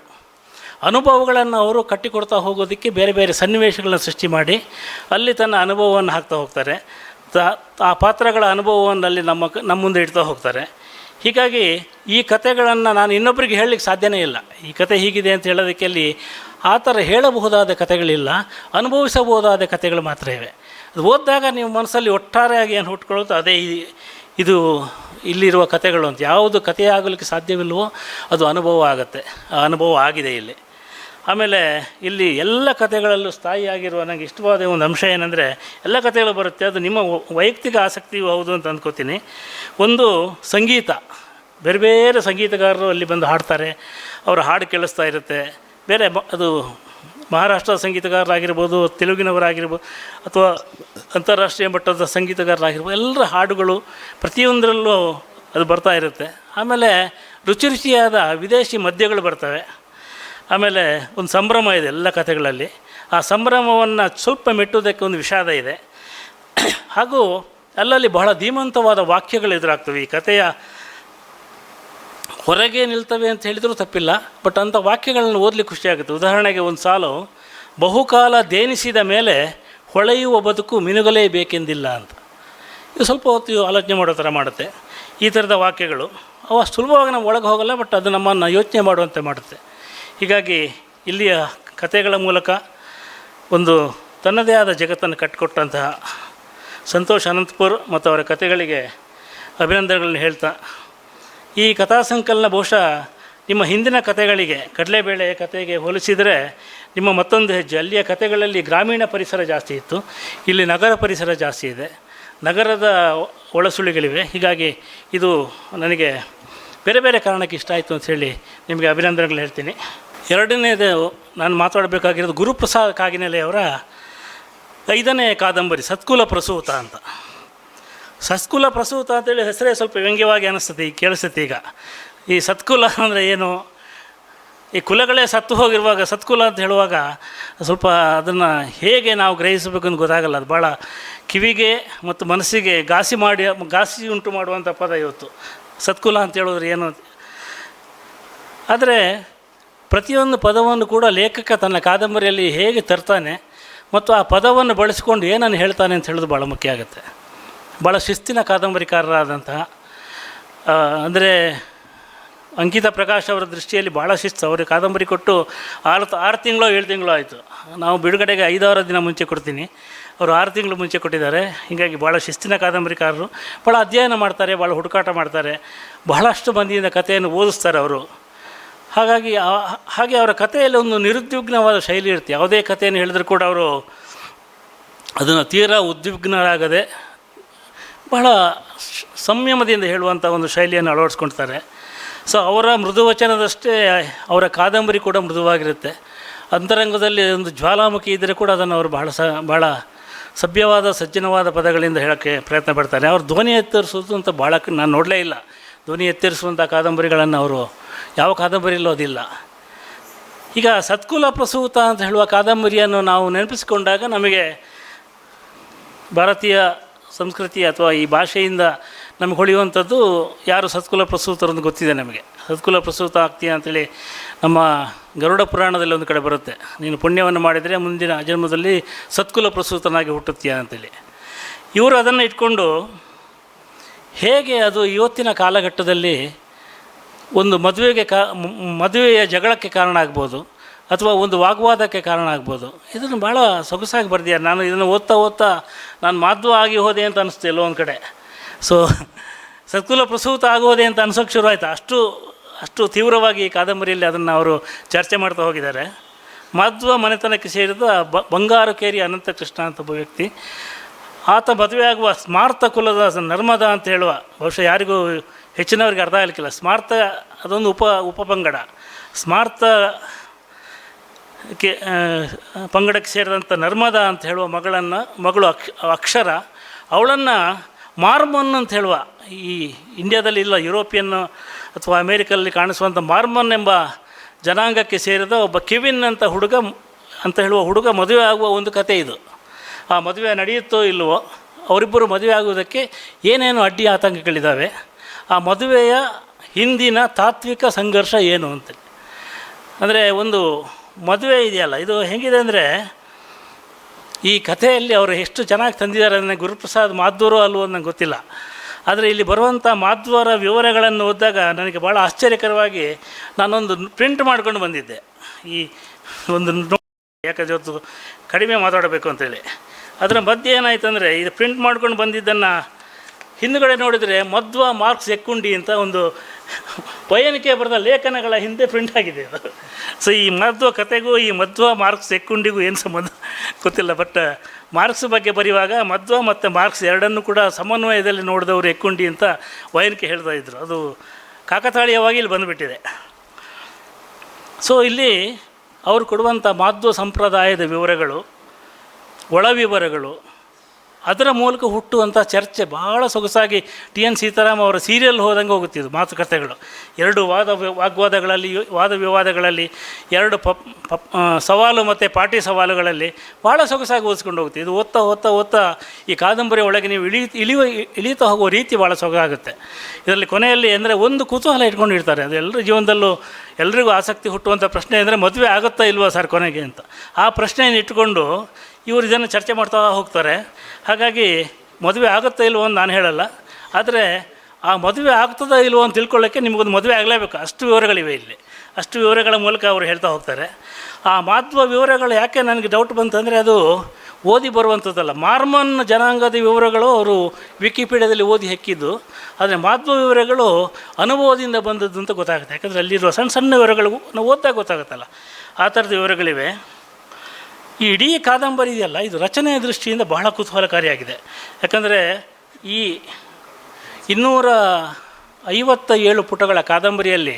ಅನುಭವಗಳನ್ನು ಅವರು ಕಟ್ಟಿಕೊಡ್ತಾ ಹೋಗೋದಕ್ಕೆ ಬೇರೆ ಬೇರೆ ಸನ್ನಿವೇಶಗಳನ್ನು ಸೃಷ್ಟಿ ಮಾಡಿ ಅಲ್ಲಿ ತನ್ನ ಅನುಭವವನ್ನು ಹಾಕ್ತಾ ಹೋಗ್ತಾರೆ. ಆ ಪಾತ್ರಗಳ ಅನುಭವವನ್ನು ಅಲ್ಲಿ ನಮ್ಮ ನಮ್ಮ ಮುಂದೆ ಇಡ್ತಾ ಹೋಗ್ತಾರೆ. ಹೀಗಾಗಿ ಈ ಕತೆಗಳನ್ನು ನಾನು ಇನ್ನೊಬ್ಬರಿಗೆ ಹೇಳಲಿಕ್ಕೆ ಸಾಧ್ಯನೇ ಇಲ್ಲ. ಈ ಕತೆ ಹೀಗಿದೆ ಅಂತ ಹೇಳೋದಕ್ಕೆ ಅಲ್ಲಿ ಆ ಥರ ಹೇಳಬಹುದಾದ ಕಥೆಗಳಿಲ್ಲ. ಅನುಭವಿಸಬಹುದಾದ ಕಥೆಗಳು ಮಾತ್ರ ಇವೆ. ಅದು ಓದಿದಾಗ ನೀವು ಮನಸ್ಸಲ್ಲಿ ಒಟ್ಟಾರೆಯಾಗಿ ಏನು ಹುಟ್ಕೊಳ್ಳೋದು ಅದೇ ಇದು ಇಲ್ಲಿರುವ ಕಥೆಗಳು ಅಂತ. ಯಾವುದು ಕಥೆ ಸಾಧ್ಯವಿಲ್ವೋ ಅದು ಅನುಭವ ಆಗುತ್ತೆ. ಆ ಅನುಭವ ಆಗಿದೆ ಇಲ್ಲಿ. ಆಮೇಲೆ ಇಲ್ಲಿ ಎಲ್ಲ ಕಥೆಗಳಲ್ಲೂ ಸ್ಥಾಯಿಯಾಗಿರುವ ನನಗೆ ಇಷ್ಟವಾದ ಒಂದು ಅಂಶ ಏನಂದರೆ, ಎಲ್ಲ ಕಥೆಗಳು ಬರುತ್ತೆ, ಅದು ನಿಮ್ಮ ವೈಯಕ್ತಿಕ ಆಸಕ್ತಿಯೂ ಹೌದು ಅಂತ ಅಂದ್ಕೋತೀನಿ. ಒಂದು ಸಂಗೀತ. ಬೇರೆ ಬೇರೆ ಸಂಗೀತಗಾರರು ಅಲ್ಲಿ ಬಂದು ಹಾಡ್ತಾರೆ, ಅವರ ಹಾಡು ಕೇಳಿಸ್ತಾ ಇರುತ್ತೆ. ಬೇರೆ ಅದು ಮಹಾರಾಷ್ಟ್ರದ ಸಂಗೀತಗಾರರಾಗಿರ್ಬೋದು ತೆಲುಗಿನವರಾಗಿರ್ಬೋದು ಅಥವಾ ಅಂತಾರಾಷ್ಟ್ರೀಯ ಮಟ್ಟದ ಸಂಗೀತಗಾರರಾಗಿರ್ಬೋದು ಎಲ್ಲರ ಹಾಡುಗಳು ಪ್ರತಿಯೊಂದರಲ್ಲೂ ಅದು ಬರ್ತಾ ಇರುತ್ತೆ. ಆಮೇಲೆ ರುಚಿ ರುಚಿಯಾದ ವಿದೇಶಿ ಮದ್ಯಗಳು ಬರ್ತವೆ. ಆಮೇಲೆ ಒಂದು ಸಂಭ್ರಮ ಇದೆ ಎಲ್ಲ ಕಥೆಗಳಲ್ಲಿ. ಆ ಸಂಭ್ರಮವನ್ನು ಸ್ವಲ್ಪ ಮೆಟ್ಟುವುದಕ್ಕೆ ಒಂದು ವಿಷಾದ ಇದೆ. ಹಾಗೂ ಅಲ್ಲಲ್ಲಿ ಬಹಳ ಧೀಮಂತವಾದ ವಾಕ್ಯಗಳು ಎದುರಾಗ್ತವೆ. ಈ ಕಥೆಯ ಹೊರಗೆ ನಿಲ್ತವೆ ಅಂತ ಹೇಳಿದರೂ ತಪ್ಪಿಲ್ಲ, ಬಟ್ ಅಂಥ ವಾಕ್ಯಗಳನ್ನು ಓದಲಿಕ್ಕೆ ಖುಷಿಯಾಗುತ್ತೆ ಉದಾಹರಣೆಗೆ ಒಂದು ಸಾಲು, ಬಹುಕಾಲ ದೇನಿಸಿದ ಮೇಲೆ ಹೊಳೆಯುವ ಬದುಕು ಮಿನುಗಲೇಬೇಕೆಂದಿಲ್ಲ ಅಂತ. ಇದು ಸ್ವಲ್ಪ ಹೊತ್ತು ಆಲೋಚನೆ ಮಾಡೋ ಥರ ಮಾಡುತ್ತೆ. ಈ ಥರದ ವಾಕ್ಯಗಳು. ಅವು ಸುಲಭವಾಗಿ ನಾವು ಒಳಗೆ ಹೋಗಲ್ಲ, ಬಟ್ ಅದು ನಮ್ಮನ್ನು ಯೋಚನೆ ಮಾಡುವಂತೆ ಮಾಡುತ್ತೆ. ಹೀಗಾಗಿ ಇಲ್ಲಿಯ ಕಥೆಗಳ ಮೂಲಕ ಒಂದು ತನ್ನದೇ ಆದ ಜಗತ್ತನ್ನು ಕಟ್ಟಿಕೊಟ್ಟಂತಹ ಸಂತೋಷ್ ಅನಂತಪುರ್ ಮತ್ತು ಅವರ ಕಥೆಗಳಿಗೆ ಅಭಿನಂದನೆಗಳನ್ನು ಹೇಳ್ತಾ, ಈ ಕಥಾ ಸಂಕಲನ ಬಹುಶಃ ನಿಮ್ಮ ಹಿಂದಿನ ಕಥೆಗಳಿಗೆ, ಕಡಲೆಬೇಳೆ ಕಥೆಗೆ ಹೋಲಿಸಿದರೆ ನಿಮ್ಮ ಮತ್ತೊಂದು ಹೆಜ್ಜೆ, ಅಲ್ಲಿಯ ಕಥೆಗಳಲ್ಲಿ ಗ್ರಾಮೀಣ ಪರಿಸರ ಜಾಸ್ತಿ ಇತ್ತು, ಇಲ್ಲಿ ನಗರ ಪರಿಸರ ಜಾಸ್ತಿ ಇದೆ, ನಗರದ ಒಳಸುಳಿಗಳಿವೆ, ಹೀಗಾಗಿ ಇದು ನನಗೆ ಬೇರೆ ಬೇರೆ ಕಾರಣಕ್ಕೆ ಇಷ್ಟ ಆಯಿತು ಅಂತ ಹೇಳಿ ನಿಮಗೆ ಅಭಿನಂದನೆಗಳು ಹೇಳ್ತೀನಿ. ಎರಡನೇದು ನಾನು ಮಾತಾಡಬೇಕಾಗಿರೋದು ಗುರುಪ್ರಸಾದ್ ಕಾಗಿನೆಲೆಯವರ ಐದನೇ ಕಾದಂಬರಿ, ಸತ್ಕುಲ ಪ್ರಸೂತ ಅಂತ. ಸತ್ಕುಲ ಪ್ರಸೂತ ಅಂತೇಳಿ ಹೆಸರೇ ಸ್ವಲ್ಪ ವ್ಯಂಗ್ಯವಾಗಿ ಅನ್ನಿಸ್ತದೆ ಈಗ ಕೇಳಿಸುತ್ತೆ ಈಗ. ಈ ಸತ್ಕುಲ ಅಂದರೆ ಏನು? ಈ ಕುಲಗಳೇ ಸತ್ತು ಹೋಗಿರುವಾಗ, ಸತ್ಕುಲ ಅಂತ ಹೇಳುವಾಗ ಸ್ವಲ್ಪ ಅದನ್ನು ಹೇಗೆ ನಾವು ಗ್ರಹಿಸಬೇಕು ಅಂತ ಗೊತ್ತಾಗಲ್ಲ. ಅದು ಭಾಳ ಕಿವಿಗೆ ಮತ್ತು ಮನಸ್ಸಿಗೆ ಘಾಸಿ ಮಾಡಿ, ಘಾಸಿ ಉಂಟು ಮಾಡುವಂಥ ಪದ ಇವತ್ತು. ಸತ್ಕುಲ ಅಂತ ಹೇಳಿದ್ರೆ ಏನು? ಆದರೆ ಪ್ರತಿಯೊಂದು ಪದವನ್ನು ಕೂಡ ಲೇಖಕ ತನ್ನ ಕಾದಂಬರಿಯಲ್ಲಿ ಹೇಗೆ ತರ್ತಾನೆ ಮತ್ತು ಆ ಪದವನ್ನು ಬಳಸಿಕೊಂಡು ಏನನ್ನು ಹೇಳ್ತಾನೆ ಅಂತ ಹೇಳೋದು ಭಾಳ ಮುಖ್ಯ ಆಗುತ್ತೆ. ಭಾಳ ಶಿಸ್ತಿನ ಕಾದಂಬರಿಕಾರರಾದಂತಹ ಅಂದರೆ ಅಂಕಿತ ಪ್ರಕಾಶ್ ಅವರ ದೃಷ್ಟಿಯಲ್ಲಿ ಭಾಳ ಶಿಸ್ತು. ಅವರು ಕಾದಂಬರಿ ಕೊಟ್ಟು ಆರು ಆರು ತಿಂಗಳು ಏಳು ತಿಂಗಳು ಆಯಿತು. ನಾವು ಬಿಡುಗಡೆಗೆ ಐದಾರು ದಿನ ಮುಂಚೆ ಕೊಡ್ತೀನಿ. ಅವರು ಆರು ತಿಂಗಳು ಮುಂಚೆ ಕೊಟ್ಟಿದ್ದಾರೆ. ಹೀಗಾಗಿ ಭಾಳ ಶಿಸ್ತಿನ ಕಾದಂಬರಿಕಾರರು. ಭಾಳ ಅಧ್ಯಯನ ಮಾಡ್ತಾರೆ ಭಾಳ ಹುಡುಕಾಟ ಮಾಡ್ತಾರೆ. ಬಹಳಷ್ಟು ಮಂದಿಯಿಂದ ಕಥೆಯನ್ನು ಓದಿಸ್ತಾರೆ ಅವರು. ಹಾಗಾಗಿ ಹಾಗೆ ಅವರ ಕಥೆಯಲ್ಲಿ ಒಂದು ನಿರುದ್ವಿಗ್ನವಾದ ಶೈಲಿ ಇರುತ್ತೆ. ಯಾವುದೇ ಕಥೆಯನ್ನು ಹೇಳಿದ್ರು ಕೂಡ ಅವರು ಅದನ್ನು ತೀರಾ ಉದ್ವಿಗ್ನರಾಗದೆ ಬಹಳ ಸಂಯಮದಿಂದ ಹೇಳುವಂಥ ಒಂದು ಶೈಲಿಯನ್ನು ಅಳವಡಿಸ್ಕೊಳ್ತಾರೆ. ಸೊ ಅವರ ಮೃದು ವಚನದಷ್ಟೇ, ಅವರ ಕಾದಂಬರಿ ಕೂಡ ಮೃದುವಾಗಿರುತ್ತೆ. ಅಂತರಂಗದಲ್ಲಿ ಒಂದು ಜ್ವಾಲಾಮುಖಿ ಇದ್ದರೆ ಕೂಡ ಅದನ್ನು ಅವರು ಬಹಳ ಸ ಭಾಳ ಸಭ್ಯವಾದ, ಸಜ್ಜನವಾದ ಪದಗಳಿಂದ ಹೇಳೋಕ್ಕೆ ಪ್ರಯತ್ನ ಪಡ್ತಾರೆ. ಅವರು ಧ್ವನಿ ಎತ್ತರಿಸೋದು ಅಂತ ಭಾಳ ನಾನು ನೋಡಲೇ ಇಲ್ಲ. ಧ್ವನಿ ಎತ್ತರಿಸುವಂಥ ಕಾದಂಬರಿಗಳನ್ನು ಅವರು ಯಾವ ಕಾದಂಬರಿಯಲ್ಲೂ ಅದಿಲ್ಲ ಈಗ ಸತ್ಕುಲ ಪ್ರಸೂತ ಅಂತ ಹೇಳುವ ಕಾದಂಬರಿಯನ್ನು ನಾವು ನೆನಪಿಸಿಕೊಂಡಾಗ ನಮಗೆ ಭಾರತೀಯ ಸಂಸ್ಕೃತಿ ಅಥವಾ ಈ ಭಾಷೆಯಿಂದ ನಮಗೆ ಹೊಳೆಯುವಂಥದ್ದು ಯಾರು ಸತ್ಕುಲ ಪ್ರಸೂತರು ಅಂತ ಗೊತ್ತಿದೆ ನಮಗೆ. ಸತ್ಕುಲ ಪ್ರಸೂತ ಆಗ್ತೀಯ ಅಂತೇಳಿ ನಮ್ಮ ಗರುಡ ಪುರಾಣದಲ್ಲಿ ಒಂದು ಕಡೆ ಬರುತ್ತೆ. ನೀನು ಪುಣ್ಯವನ್ನು ಮಾಡಿದರೆ ಮುಂದಿನ ಜನ್ಮದಲ್ಲಿ ಸತ್ಕುಲ ಪ್ರಸೂತನಾಗಿ ಹುಟ್ಟುತ್ತೀಯ ಅಂತೇಳಿ. ಇವರು ಅದನ್ನು ಇಟ್ಕೊಂಡು ಹೇಗೆ ಅದು ಇವತ್ತಿನ ಕಾಲಘಟ್ಟದಲ್ಲಿ ಒಂದು ಮದುವೆಗೆ ಕಾ ಮದುವೆಯ ಜಗಳಕ್ಕೆ ಕಾರಣ ಆಗ್ಬೋದು, ಅಥವಾ ಒಂದು ವಾಗ್ವಾದಕ್ಕೆ ಕಾರಣ ಆಗ್ಬೋದು. ಇದನ್ನು ಭಾಳ ಸೊಗಸಾಗಿ ಬರ್ದಿದ್ದಾರೆ ನಾನು ಇದನ್ನು ಓದ್ತಾ ಓದ್ತಾ ನಾನು ಮಾಧ್ವ ಆಗಿ ಹೋದೆ ಅಂತ ಅನಿಸ್ತು ಎಲ್ಲೋ ಒಂದು ಕಡೆ. ಸೊ ಸತ್ಕುಲ ಪ್ರಸೂತ ಆಗೋದೆ ಅಂತ ಅನ್ಸೋಕ್ಕೆ ಶುರು ಆಯಿತು. ಅಷ್ಟು ಅಷ್ಟು ತೀವ್ರವಾಗಿ ಕಾದಂಬರಿಯಲ್ಲಿ ಅದನ್ನು ಅವರು ಚರ್ಚೆ ಮಾಡ್ತಾ ಹೋಗಿದ್ದಾರೆ. ಮಾಧ್ವ ಮನೆತನಕ್ಕೆ ಸೇರಿದ ಬ ಬಂಗಾರು ಕೇರಿ ಅನಂತಕೃಷ್ಣ ಅಂತ ಒಬ್ಬ ವ್ಯಕ್ತಿ, ಆತ ಮದುವೆಯಾಗುವ ಸ್ಮಾರ್ತ ಕುಲದ ನರ್ಮದ ಅಂತ ಹೇಳುವ, ಬಹುಶಃ ಯಾರಿಗೂ ಹೆಚ್ಚಿನವರಿಗೆ ಅರ್ಥ ಆಗಲಿಕ್ಕಿಲ್ಲ. ಸ್ಮಾರ್ತ ಅದೊಂದು ಉಪ ಉಪಪಂಗಡ ಸ್ಮಾರ್ತ ಕೆ ಪಂಗಡಕ್ಕೆ ಸೇರಿದಂಥ ನರ್ಮದಾ ಅಂತ ಹೇಳುವ ಮಗಳನ್ನು, ಮಗಳು ಅಕ್ಷ, ಅಕ್ಷರ, ಅವಳನ್ನು ಮಾರ್ಮನ್ ಅಂತ ಹೇಳುವ ಈ ಇಂಡಿಯಾದಲ್ಲಿ ಇಲ್ಲ, ಯುರೋಪಿಯನ್ ಅಥವಾ ಅಮೇರಿಕಲ್ಲಿ ಕಾಣಿಸುವಂಥ ಮಾರ್ಮನ್ ಎಂಬ ಜನಾಂಗಕ್ಕೆ ಸೇರಿದ ಒಬ್ಬ ಕೆವಿನ್ ಅಂತ ಹುಡುಗ, ಅಂತ ಹೇಳುವ ಹುಡುಗ ಮದುವೆ ಆಗುವ ಒಂದು ಕತೆ ಇದು. ಆ ಮದುವೆ ನಡೆಯುತ್ತೋ ಇಲ್ಲವೋ ಅವರಿಬ್ಬರು ಮದುವೆ ಆಗುವುದಕ್ಕೆ ಏನೇನು ಅಡ್ಡಿ ಆತಂಕಗಳಿದ್ದಾವೆ. ಆ ಮದುವೆಯ ಹಿಂದಿನ ತಾತ್ವಿಕ ಸಂಘರ್ಷ ಏನು ಅಂತ. ಅಂದರೆ ಒಂದು ಮದುವೆ ಇದೆಯಲ್ಲ, ಇದು ಹೇಗಿದೆ ಅಂದರೆ ಈ ಕಥೆಯಲ್ಲಿ ಅವರು ಎಷ್ಟು ಚೆನ್ನಾಗಿ ತಂದಿದ್ದಾರೆ ಅಂದರೆ ಗುರುಪ್ರಸಾದ್ ಮಾಧ್ವರು ಅಲ್ವೋ ನಂಗೆ ಗೊತ್ತಿಲ್ಲ. ಆದರೆ ಇಲ್ಲಿ ಬರುವಂಥ ಮಾಧ್ವರ ವಿವರಗಳನ್ನು ಓದಿದಾಗ ನನಗೆ ಭಾಳ ಆಶ್ಚರ್ಯಕರವಾಗಿ ನಾನೊಂದು ಪ್ರಿಂಟ್ ಮಾಡ್ಕೊಂಡು ಬಂದಿದ್ದೆ. ಈ ಒಂದು ಯಾಕಂದ್ರೆ ಇವತ್ತು ಕಡಿಮೆ ಮಾತಾಡಬೇಕು ಅಂತೇಳಿ. ಅದರ ಮಧ್ಯೆ ಏನಾಯ್ತು ಅಂದರೆ ಇದು ಪ್ರಿಂಟ್ ಮಾಡ್ಕೊಂಡು ಬಂದಿದ್ದನ್ನು ಹಿಂದುಗಡೆ ನೋಡಿದರೆ ಮಧ್ವ ಮಾರ್ಕ್ಸ್ ಎಕ್ಕುಂಡಿ ಅಂತ ಒಂದು ಪಯನಿಕೆ ಬರೆದ ಲೇಖನಗಳ ಹಿಂದೆ ಪ್ರಿಂಟ್ ಆಗಿದೆ ಅದು. ಸೊ ಈ ಮಧ್ವ ಕತೆಗೂ ಈ ಮಧ್ವ ಮಾರ್ಕ್ಸ್ ಎಕ್ಕುಂಡಿಗೂ ಏನು ಸಂಬಂಧ? ಗೊತ್ತಿಲ್ಲ ಬಟ್ ಮಾರ್ಕ್ಸ್ ಬಗ್ಗೆ ಬರೆಯುವಾಗ ಮಧ್ವ ಮತ್ತು ಮಾರ್ಕ್ಸ್ ಎರಡನ್ನೂ ಕೂಡ ಸಮನ್ವಯದಲ್ಲಿ ನೋಡಿದವರು ಎಕ್ಕುಂಡಿ ಅಂತ ವಯನಿಕೆ ಹೇಳ್ತಾ ಇದ್ರು. ಅದು ಕಾಕತಾಳೀಯವಾಗಿ ಇಲ್ಲಿ ಬಂದುಬಿಟ್ಟಿದೆ. ಸೊ ಇಲ್ಲಿ ಅವರು ಕೊಡುವಂಥ ಮಾಧ್ವ ಸಂಪ್ರದಾಯದ ವಿವರಗಳು, ಒಳ ವಿವರಗಳು ಅದರ ಮೂಲಕ ಹುಟ್ಟುವಂಥ ಚರ್ಚೆ ಭಾಳ ಸೊಗಸಾಗಿ ಟಿ ಎನ್ ಸೀತಾರಾಮ್ ಅವರ ಸೀರಿಯಲ್ ಹೋದಂಗೆ ಹೋಗುತ್ತಿದ್ದು ಮಾತುಕತೆಗಳು. ಎರಡು ವಾದ ವಾಗ್ವಾದಗಳಲ್ಲಿ, ವಾದ ವಿವಾದಗಳಲ್ಲಿ, ಎರಡು ಪಪ್ ಪಪ್ ಸವಾಲು ಮತ್ತು ಪಾಟಿ ಸವಾಲುಗಳಲ್ಲಿ ಭಾಳ ಸೊಗಸಾಗಿ ಓದಿಸ್ಕೊಂಡು ಹೋಗುತ್ತೆ. ಇದು ಓದ್ತಾ ಓದ್ತಾ ಓದ್ತಾ ಈ ಕಾದಂಬರಿ ಒಳಗೆ ನೀವು ಇಳಿ ಇಳಿಯುವ ಇಳಿತಾ ಹೋಗುವ ರೀತಿ ಭಾಳ ಸೊಗಾಗುತ್ತೆ ಇದರಲ್ಲಿ ಕೊನೆಯಲ್ಲಿ ಅಂದರೆ ಒಂದು ಕುತೂಹಲ ಇಟ್ಕೊಂಡಿರ್ತಾರೆ ಅದು ಎಲ್ಲರ ಜೀವನದಲ್ಲೂ ಎಲ್ರಿಗೂ ಆಸಕ್ತಿ ಹುಟ್ಟುವಂಥ ಪ್ರಶ್ನೆ ಅಂದರೆ ಮದುವೆ ಆಗುತ್ತಾ ಇಲ್ವಾ ಸರ್ ಕೊನೆಗೆ ಅಂತ. ಆ ಪ್ರಶ್ನೆಯನ್ನು ಇಟ್ಟುಕೊಂಡು ಇವರು ಇದನ್ನು ಚರ್ಚೆ ಮಾಡ್ತಾ ಹೋಗ್ತಾರೆ. ಹಾಗಾಗಿ ಮದುವೆ ಆಗುತ್ತಾ ಇಲ್ವೋ ಅಂತ ನಾನು ಹೇಳಲ್ಲ. ಆದರೆ ಆ ಮದುವೆ ಆಗ್ತದಾ ಇಲ್ವೋ ಅಂತ ತಿಳ್ಕೊಳ್ಳೋಕ್ಕೆ ನಿಮಗೊಂದು ಮದುವೆ ಆಗಲೇಬೇಕು. ಅಷ್ಟು ವಿವರಗಳಿವೆ ಇಲ್ಲಿ. ಅಷ್ಟು ವಿವರಗಳ ಮೂಲಕ ಅವರು ಹೇಳ್ತಾ ಹೋಗ್ತಾರೆ. ಆ ಮಹತ್ವ ವಿವರಗಳು ಯಾಕೆ ನನಗೆ ಡೌಟ್ ಬಂತಂದರೆ ಅದು ಓದಿ ಬರುವಂಥದ್ದಲ್ಲ. ಮಾರ್ಮನ್ ಜನಾಂಗದ ವಿವರಗಳು ಅವರು ವಿಕಿಪೀಡಿಯಾದಲ್ಲಿ ಓದಿ ಹೆಕ್ಕಿದ್ದು. ಆದರೆ ಮಹತ್ವ ವಿವರಗಳು ಅನುಭವದಿಂದ ಬಂದದ್ದು ಅಂತ ಗೊತ್ತಾಗುತ್ತೆ. ಯಾಕಂದರೆ ಅಲ್ಲಿರುವ ಸಣ್ಣ ಸಣ್ಣ ವಿವರಗಳು ನಾವು ಓದಿದಾಗ ಗೊತ್ತಾಗುತ್ತಲ್ಲ. ಆ ಥರದ ವಿವರಗಳಿವೆ. ಈ ಇಡೀ ಕಾದಂಬರಿ ಇದೆಯಲ್ಲ, ಇದು ರಚನೆಯ ದೃಷ್ಟಿಯಿಂದ ಬಹಳ ಕುತೂಹಲಕಾರಿಯಾಗಿದೆ. ಯಾಕಂದರೆ ಈ ಇನ್ನೂರ ಐವತ್ತ ಏಳು ಪುಟಗಳ ಕಾದಂಬರಿಯಲ್ಲಿ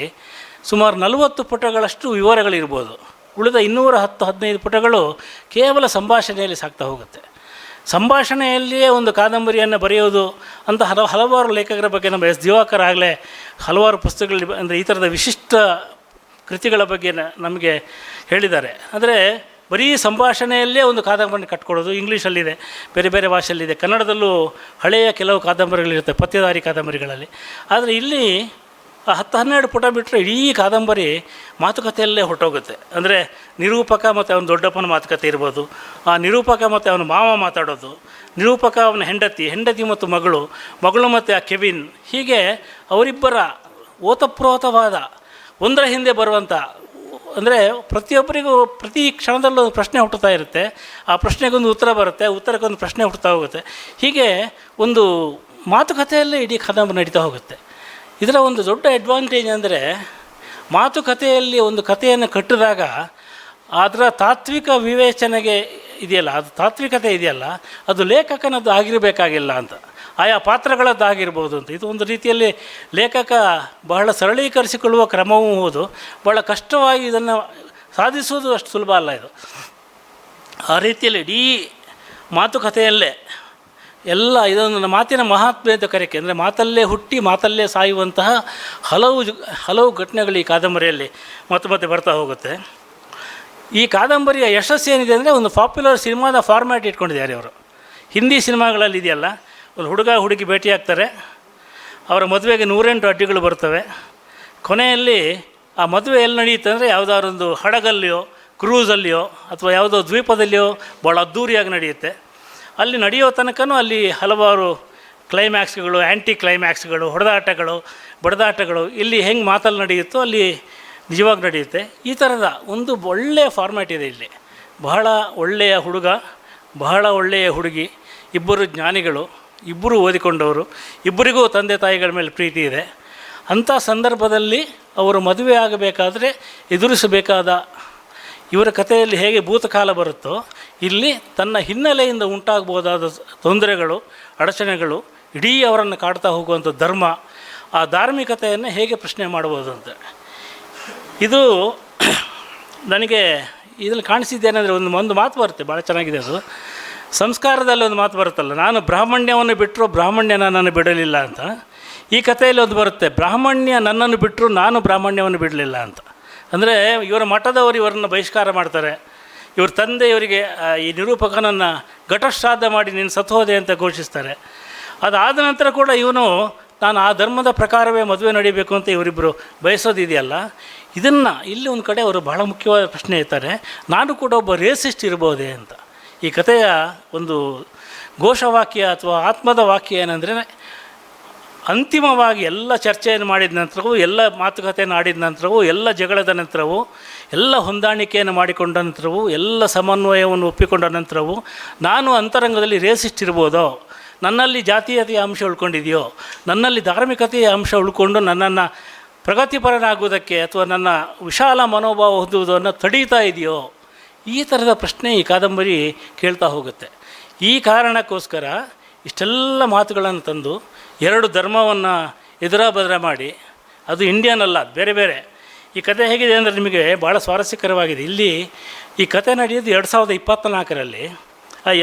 ಸುಮಾರು ನಲವತ್ತು ಪುಟಗಳಷ್ಟು ವಿವರಗಳಿರ್ಬೋದು. ಉಳಿದ ಇನ್ನೂರ ಹತ್ತು, ಹದಿನೈದು ಪುಟಗಳು ಕೇವಲ ಸಂಭಾಷಣೆಯಲ್ಲಿ ಸಾಗ್ತಾ ಹೋಗುತ್ತೆ. ಸಂಭಾಷಣೆಯಲ್ಲಿಯೇ ಒಂದು ಕಾದಂಬರಿಯನ್ನು ಬರೆಯೋದು ಅಂತ ಹಲವು, ಹಲವಾರು ಲೇಖಕರ ಬಗ್ಗೆ ನಮ್ಮ ಎಸ್ ದಿವಾಕರ್ ಆಗಲೇ ಹಲವಾರು ಪುಸ್ತಕಗಳಲ್ಲಿ ಅಂದರೆ ಈ ಥರದ ವಿಶಿಷ್ಟ ಕೃತಿಗಳ ಬಗ್ಗೆ ನಮಗೆ ಹೇಳಿದ್ದಾರೆ. ಅಂದರೆ ಬರೀ ಸಂಭಾಷಣೆಯಲ್ಲೇ ಒಂದು ಕಾದಂಬರಿ ಕಟ್ಕೊಡೋದು, ಇಂಗ್ಲೀಷಲ್ಲಿದೆ, ಬೇರೆ ಬೇರೆ ಭಾಷೆಯಲ್ಲಿದೆ. ಕನ್ನಡದಲ್ಲೂ ಹಳೆಯ ಕೆಲವು ಕಾದಂಬರಿಗಳಿರುತ್ತೆ, ಪತ್ತೆದಾರಿ ಕಾದಂಬರಿಗಳಲ್ಲಿ. ಆದರೆ ಇಲ್ಲಿ ಆ ಹತ್ತು ಹನ್ನೆರಡು ಪುಟ ಬಿಟ್ಟರೆ ಇಡೀ ಕಾದಂಬರಿ ಮಾತುಕತೆಯಲ್ಲೇ ಹೊರಟೋಗುತ್ತೆ. ಅಂದರೆ ನಿರೂಪಕ ಮತ್ತು ಅವನ ದೊಡ್ಡಪ್ಪನ ಮಾತುಕತೆ ಇರ್ಬೋದು, ಆ ನಿರೂಪಕ ಮತ್ತು ಅವನ ಮಾವ ಮಾತಾಡೋದು, ನಿರೂಪಕ ಅವನ ಹೆಂಡತಿ ಹೆಂಡತಿ ಮತ್ತು ಮಗಳು ಮಗಳು ಮತ್ತು ಆ ಕೆವಿನ್ ಹೀಗೆ ಅವರಿಬ್ಬರ ಓತಪ್ರೋತವಾದ, ಒಂದರ ಹಿಂದೆ ಬರುವಂಥ ಅಂದರೆ ಪ್ರತಿಯೊಬ್ಬರಿಗೂ ಪ್ರತಿ ಕ್ಷಣದಲ್ಲೂ ಒಂದು ಪ್ರಶ್ನೆ ಹುಟ್ಟುತ್ತಾ ಇರುತ್ತೆ. ಆ ಪ್ರಶ್ನೆಗೊಂದು ಉತ್ತರ ಬರುತ್ತೆ ಉತ್ತರಕ್ಕೊಂದು ಪ್ರಶ್ನೆ ಹುಟ್ಟುತ್ತಾ ಹೋಗುತ್ತೆ. ಹೀಗೆ ಒಂದು ಮಾತುಕತೆಯಲ್ಲೇ ಇಡೀ ಕಾದಂಬರಿ ನಡೀತಾ ಹೋಗುತ್ತೆ. ಇದರ ಒಂದು ದೊಡ್ಡ ಅಡ್ವಾಂಟೇಜ್ ಅಂದರೆ ಮಾತುಕತೆಯಲ್ಲಿ ಒಂದು ಕಥೆಯನ್ನು ಕಟ್ಟಿದಾಗ ಅದರ ತಾತ್ವಿಕ ವಿವೇಚನೆಗೆ ಇದೆಯಲ್ಲ, ಅದು ತಾತ್ವಿಕತೆ ಇದೆಯಲ್ಲ, ಅದು ಲೇಖಕನದ್ದು ಆಗಿರಬೇಕಾಗಿಲ್ಲ ಅಂತ. ಆಯಾ ಪಾತ್ರಗಳದ್ದಾಗಿರ್ಬೋದು ಅಂತ. ಇದು ಒಂದು ರೀತಿಯಲ್ಲಿ ಲೇಖಕ ಬಹಳ ಸರಳೀಕರಿಸಿಕೊಳ್ಳುವ ಕ್ರಮವೂ ಹೌದು. ಬಹಳ ಕಷ್ಟವಾಗಿ ಇದನ್ನು ಸಾಧಿಸುವುದು ಅಷ್ಟು ಸುಲಭ ಅಲ್ಲ ಇದು. ಆ ರೀತಿಯಲ್ಲಿ ಇಡೀ ಮಾತುಕತೆಯಲ್ಲೇ ಎಲ್ಲ ಇದೊಂದು ಮಾತಿನ ಮಹಾತ್ಮೆ ಅಂತ ಕರೆಯಕ್ಕೆ ಅಂದರೆ ಮಾತಲ್ಲೇ ಹುಟ್ಟಿ ಮಾತಲ್ಲೇ ಸಾಯುವಂತಹ ಹಲವು ಹಲವು ಘಟನೆಗಳು ಈ ಕಾದಂಬರಿಯಲ್ಲಿ ಮತ್ತೆ ಮತ್ತೆ ಬರ್ತಾ ಹೋಗುತ್ತೆ. ಈ ಕಾದಂಬರಿಯ ಯಶಸ್ಸು ಏನಿದೆ ಅಂದರೆ ಒಂದು ಪಾಪ್ಯುಲರ್ ಸಿನಿಮಾದ ಫಾರ್ಮ್ಯಾಟ್ ಇಟ್ಕೊಂಡಿದ್ದಾರೆ ಅವರು ಹಿಂದಿ ಸಿನಿಮಾಗಳಲ್ಲಿ ಇದೆಯಲ್ಲ ಒಂದು ಹುಡುಗ ಹುಡುಗಿ ಭೇಟಿಯಾಗ್ತಾರೆ ಅವರ ಮದುವೆಗೆ ನೂರೆಂಟು ಅಡ್ಡಿಗಳು ಬರ್ತವೆ. ಕೊನೆಯಲ್ಲಿ ಆ ಮದುವೆ ಎಲ್ಲಿ ನಡೆಯುತ್ತೆ ಅಂದರೆ ಯಾವುದಾದ್ರೊಂದು ಹಡಗಲ್ಲಿಯೋ, ಕ್ರೂಸಲ್ಲಿಯೋ ಅಥವಾ ಯಾವುದೋ ದ್ವೀಪದಲ್ಲಿಯೋ ಭಾಳ ಅದ್ಧೂರಿಯಾಗಿ ನಡೆಯುತ್ತೆ. ಅಲ್ಲಿ ನಡೆಯೋ ತನಕನೂ ಅಲ್ಲಿ ಹಲವಾರು ಕ್ಲೈಮ್ಯಾಕ್ಸ್ಗಳು ಆ್ಯಂಟಿ ಕ್ಲೈಮ್ಯಾಕ್ಸ್ಗಳು ಹೊಡೆದಾಟಗಳು, ಬಡದಾಟಗಳು ಇಲ್ಲಿ ಹೆಂಗೆ ಮಾತಲ್ಲಿ ನಡೆಯುತ್ತೋ ಅಲ್ಲಿ ನಿಜವಾಗಿ ನಡೆಯುತ್ತೆ. ಈ ಥರದ ಒಂದು ಒಳ್ಳೆಯ ಫಾರ್ಮ್ಯಾಟ್ ಇದೆ ಇಲ್ಲಿ. ಬಹಳ ಒಳ್ಳೆಯ ಹುಡುಗ, ಬಹಳ ಒಳ್ಳೆಯ ಹುಡುಗಿ, ಇಬ್ಬರು ಜ್ಞಾನಿಗಳು. ಇಬ್ಬರು ಓದಿಕೊಂಡವರು, ಇಬ್ಬರಿಗೂ ತಂದೆ ತಾಯಿಗಳ ಮೇಲೆ ಪ್ರೀತಿ ಇದೆ. ಅಂಥ ಸಂದರ್ಭದಲ್ಲಿ ಅವರು ಮದುವೆ ಆಗಬೇಕಾದರೆ ಎದುರಿಸಬೇಕಾದ ಇವರ ಕಥೆಯಲ್ಲಿ ಹೇಗೆ ಭೂತಕಾಲ ಬರುತ್ತೋ, ಇಲ್ಲಿ ತನ್ನ ಹಿನ್ನೆಲೆಯಿಂದ ಉಂಟಾಗಬಹುದಾದ ತೊಂದರೆಗಳು, ಅಡಚಣೆಗಳು ಇಡೀ ಅವರನ್ನು ಕಾಡ್ತಾ ಹೋಗುವಂಥ ಧರ್ಮ, ಆ ಧಾರ್ಮಿಕತೆಯನ್ನು ಹೇಗೆ ಪ್ರಶ್ನೆ ಮಾಡ್ಬೋದು ಅಂತ. ಇದು ನನಗೆ ಇದರಲ್ಲಿ ಕಾಣಿಸಿದ್ದೇನೆಂದರೆ ಒಂದು ಒಂದು ಮಾತು ಬರುತ್ತೆ ಭಾಳ ಚೆನ್ನಾಗಿದೆ ಅದು. ಸಂಸ್ಕಾರದಲ್ಲಿ ಒಂದು ಮಾತು ಬರುತ್ತಲ್ಲ, ನಾನು ಬ್ರಾಹ್ಮಣ್ಯವನ್ನು ಬಿಟ್ಟರು ಬ್ರಾಹ್ಮಣ್ಯ ನನ್ನನ್ನು ಬಿಡಲಿಲ್ಲ ಅಂತ. ಈ ಕಥೆಯಲ್ಲಿ ಒಂದು ಬರುತ್ತೆ, ಬ್ರಾಹ್ಮಣ್ಯ ನನ್ನನ್ನು ಬಿಟ್ಟರು ನಾನು ಬ್ರಾಹ್ಮಣ್ಯವನ್ನು ಬಿಡಲಿಲ್ಲ ಅಂತ. ಅಂದರೆ ಇವರ ಮಠದವರು ಇವರನ್ನು ಬಹಿಷ್ಕಾರ ಮಾಡ್ತಾರೆ. ಇವ್ರ ತಂದೆ ಇವರಿಗೆ ಈ ನಿರೂಪಕನನ್ನು ಘಟಶ್ರಾದ್ದ ಮಾಡಿ ನೀನು ಸತ್ತೋದೆ ಅಂತ ಘೋಷಿಸ್ತಾರೆ. ಅದಾದ ನಂತರ ಕೂಡ ಇವನು, ನಾನು ಆ ಧರ್ಮದ ಪ್ರಕಾರವೇ ಮದುವೆ ನಡೀಬೇಕು ಅಂತ ಇವರಿಬ್ಬರು ಬಯಸೋದಿದೆಯಲ್ಲ. ಇದನ್ನು ಇಲ್ಲಿ ಒಂದು ಕಡೆ ಅವರು ಬಹಳ ಮುಖ್ಯವಾದ ಪ್ರಶ್ನೆ ಇರ್ತಾರೆ ನಾನು ಕೂಡ ಒಬ್ಬ ರೇಸಿಸ್ಟ್ ಇರ್ಬೋದೇ ಅಂತ. ಈ ಕಥೆಯ ಒಂದು ಘೋಷವಾಕ್ಯ ಅಥವಾ ಆತ್ಮದ ವಾಕ್ಯ ಏನಂದರೆ, ಅಂತಿಮವಾಗಿ ಎಲ್ಲ ಚರ್ಚೆಯನ್ನು ಮಾಡಿದ ನಂತರವೂ, ಎಲ್ಲ ಮಾತುಕತೆಯನ್ನು ಆಡಿದ ನಂತರವೂ, ಎಲ್ಲ ಜಗಳದ ನಂತರವೂ, ಎಲ್ಲ ಹೊಂದಾಣಿಕೆಯನ್ನು ಮಾಡಿಕೊಂಡ ನಂತರವೂ, ಎಲ್ಲ ಸಮನ್ವಯವನ್ನು ಒಪ್ಪಿಕೊಂಡ ನಂತರವೂ, ನಾನು ಅಂತರಂಗದಲ್ಲಿ ರೇಸಿಸ್ಟ್ ಇರ್ಬೋದೋ? ನನ್ನಲ್ಲಿ ಜಾತೀಯತೆಯ ಅಂಶ ಉಳ್ಕೊಂಡಿದೆಯೋ? ನನ್ನಲ್ಲಿ ಧಾರ್ಮಿಕತೆಯ ಅಂಶ ಉಳ್ಕೊಂಡು ನನ್ನನ್ನು ಪ್ರಗತಿಪರನಾಗುವುದಕ್ಕೆ ಅಥವಾ ನನ್ನ ವಿಶಾಲ ಮನೋಭಾವ ಹೊಂದುವುದನ್ನು ತಡೀತಾ ಇದೆಯೋ? ಈ ಥರದ ಪ್ರಶ್ನೆ ಈ ಕಾದಂಬರಿ ಕೇಳ್ತಾ ಹೋಗುತ್ತೆ. ಈ ಕಾರಣಕ್ಕೋಸ್ಕರ ಇಷ್ಟೆಲ್ಲ ಮಾತುಗಳನ್ನು ತಂದು ಎರಡು ಧರ್ಮವನ್ನು ಎದುರಾ ಬದರ ಮಾಡಿ, ಅದು ಇಂಡಿಯನ್ ಅಲ್ಲ ಬೇರೆ ಬೇರೆ. ಈ ಕತೆ ಹೇಗಿದೆ ಅಂದರೆ ನಿಮಗೆ ಭಾಳ ಸ್ವಾರಸ್ಯಕರವಾಗಿದೆ. ಇಲ್ಲಿ ಈ ಕತೆ ನಡೆಯೋದು ಎರಡು ಸಾವಿರದ ಇಪ್ಪತ್ತ್ನಾಲ್ಕರಲ್ಲಿ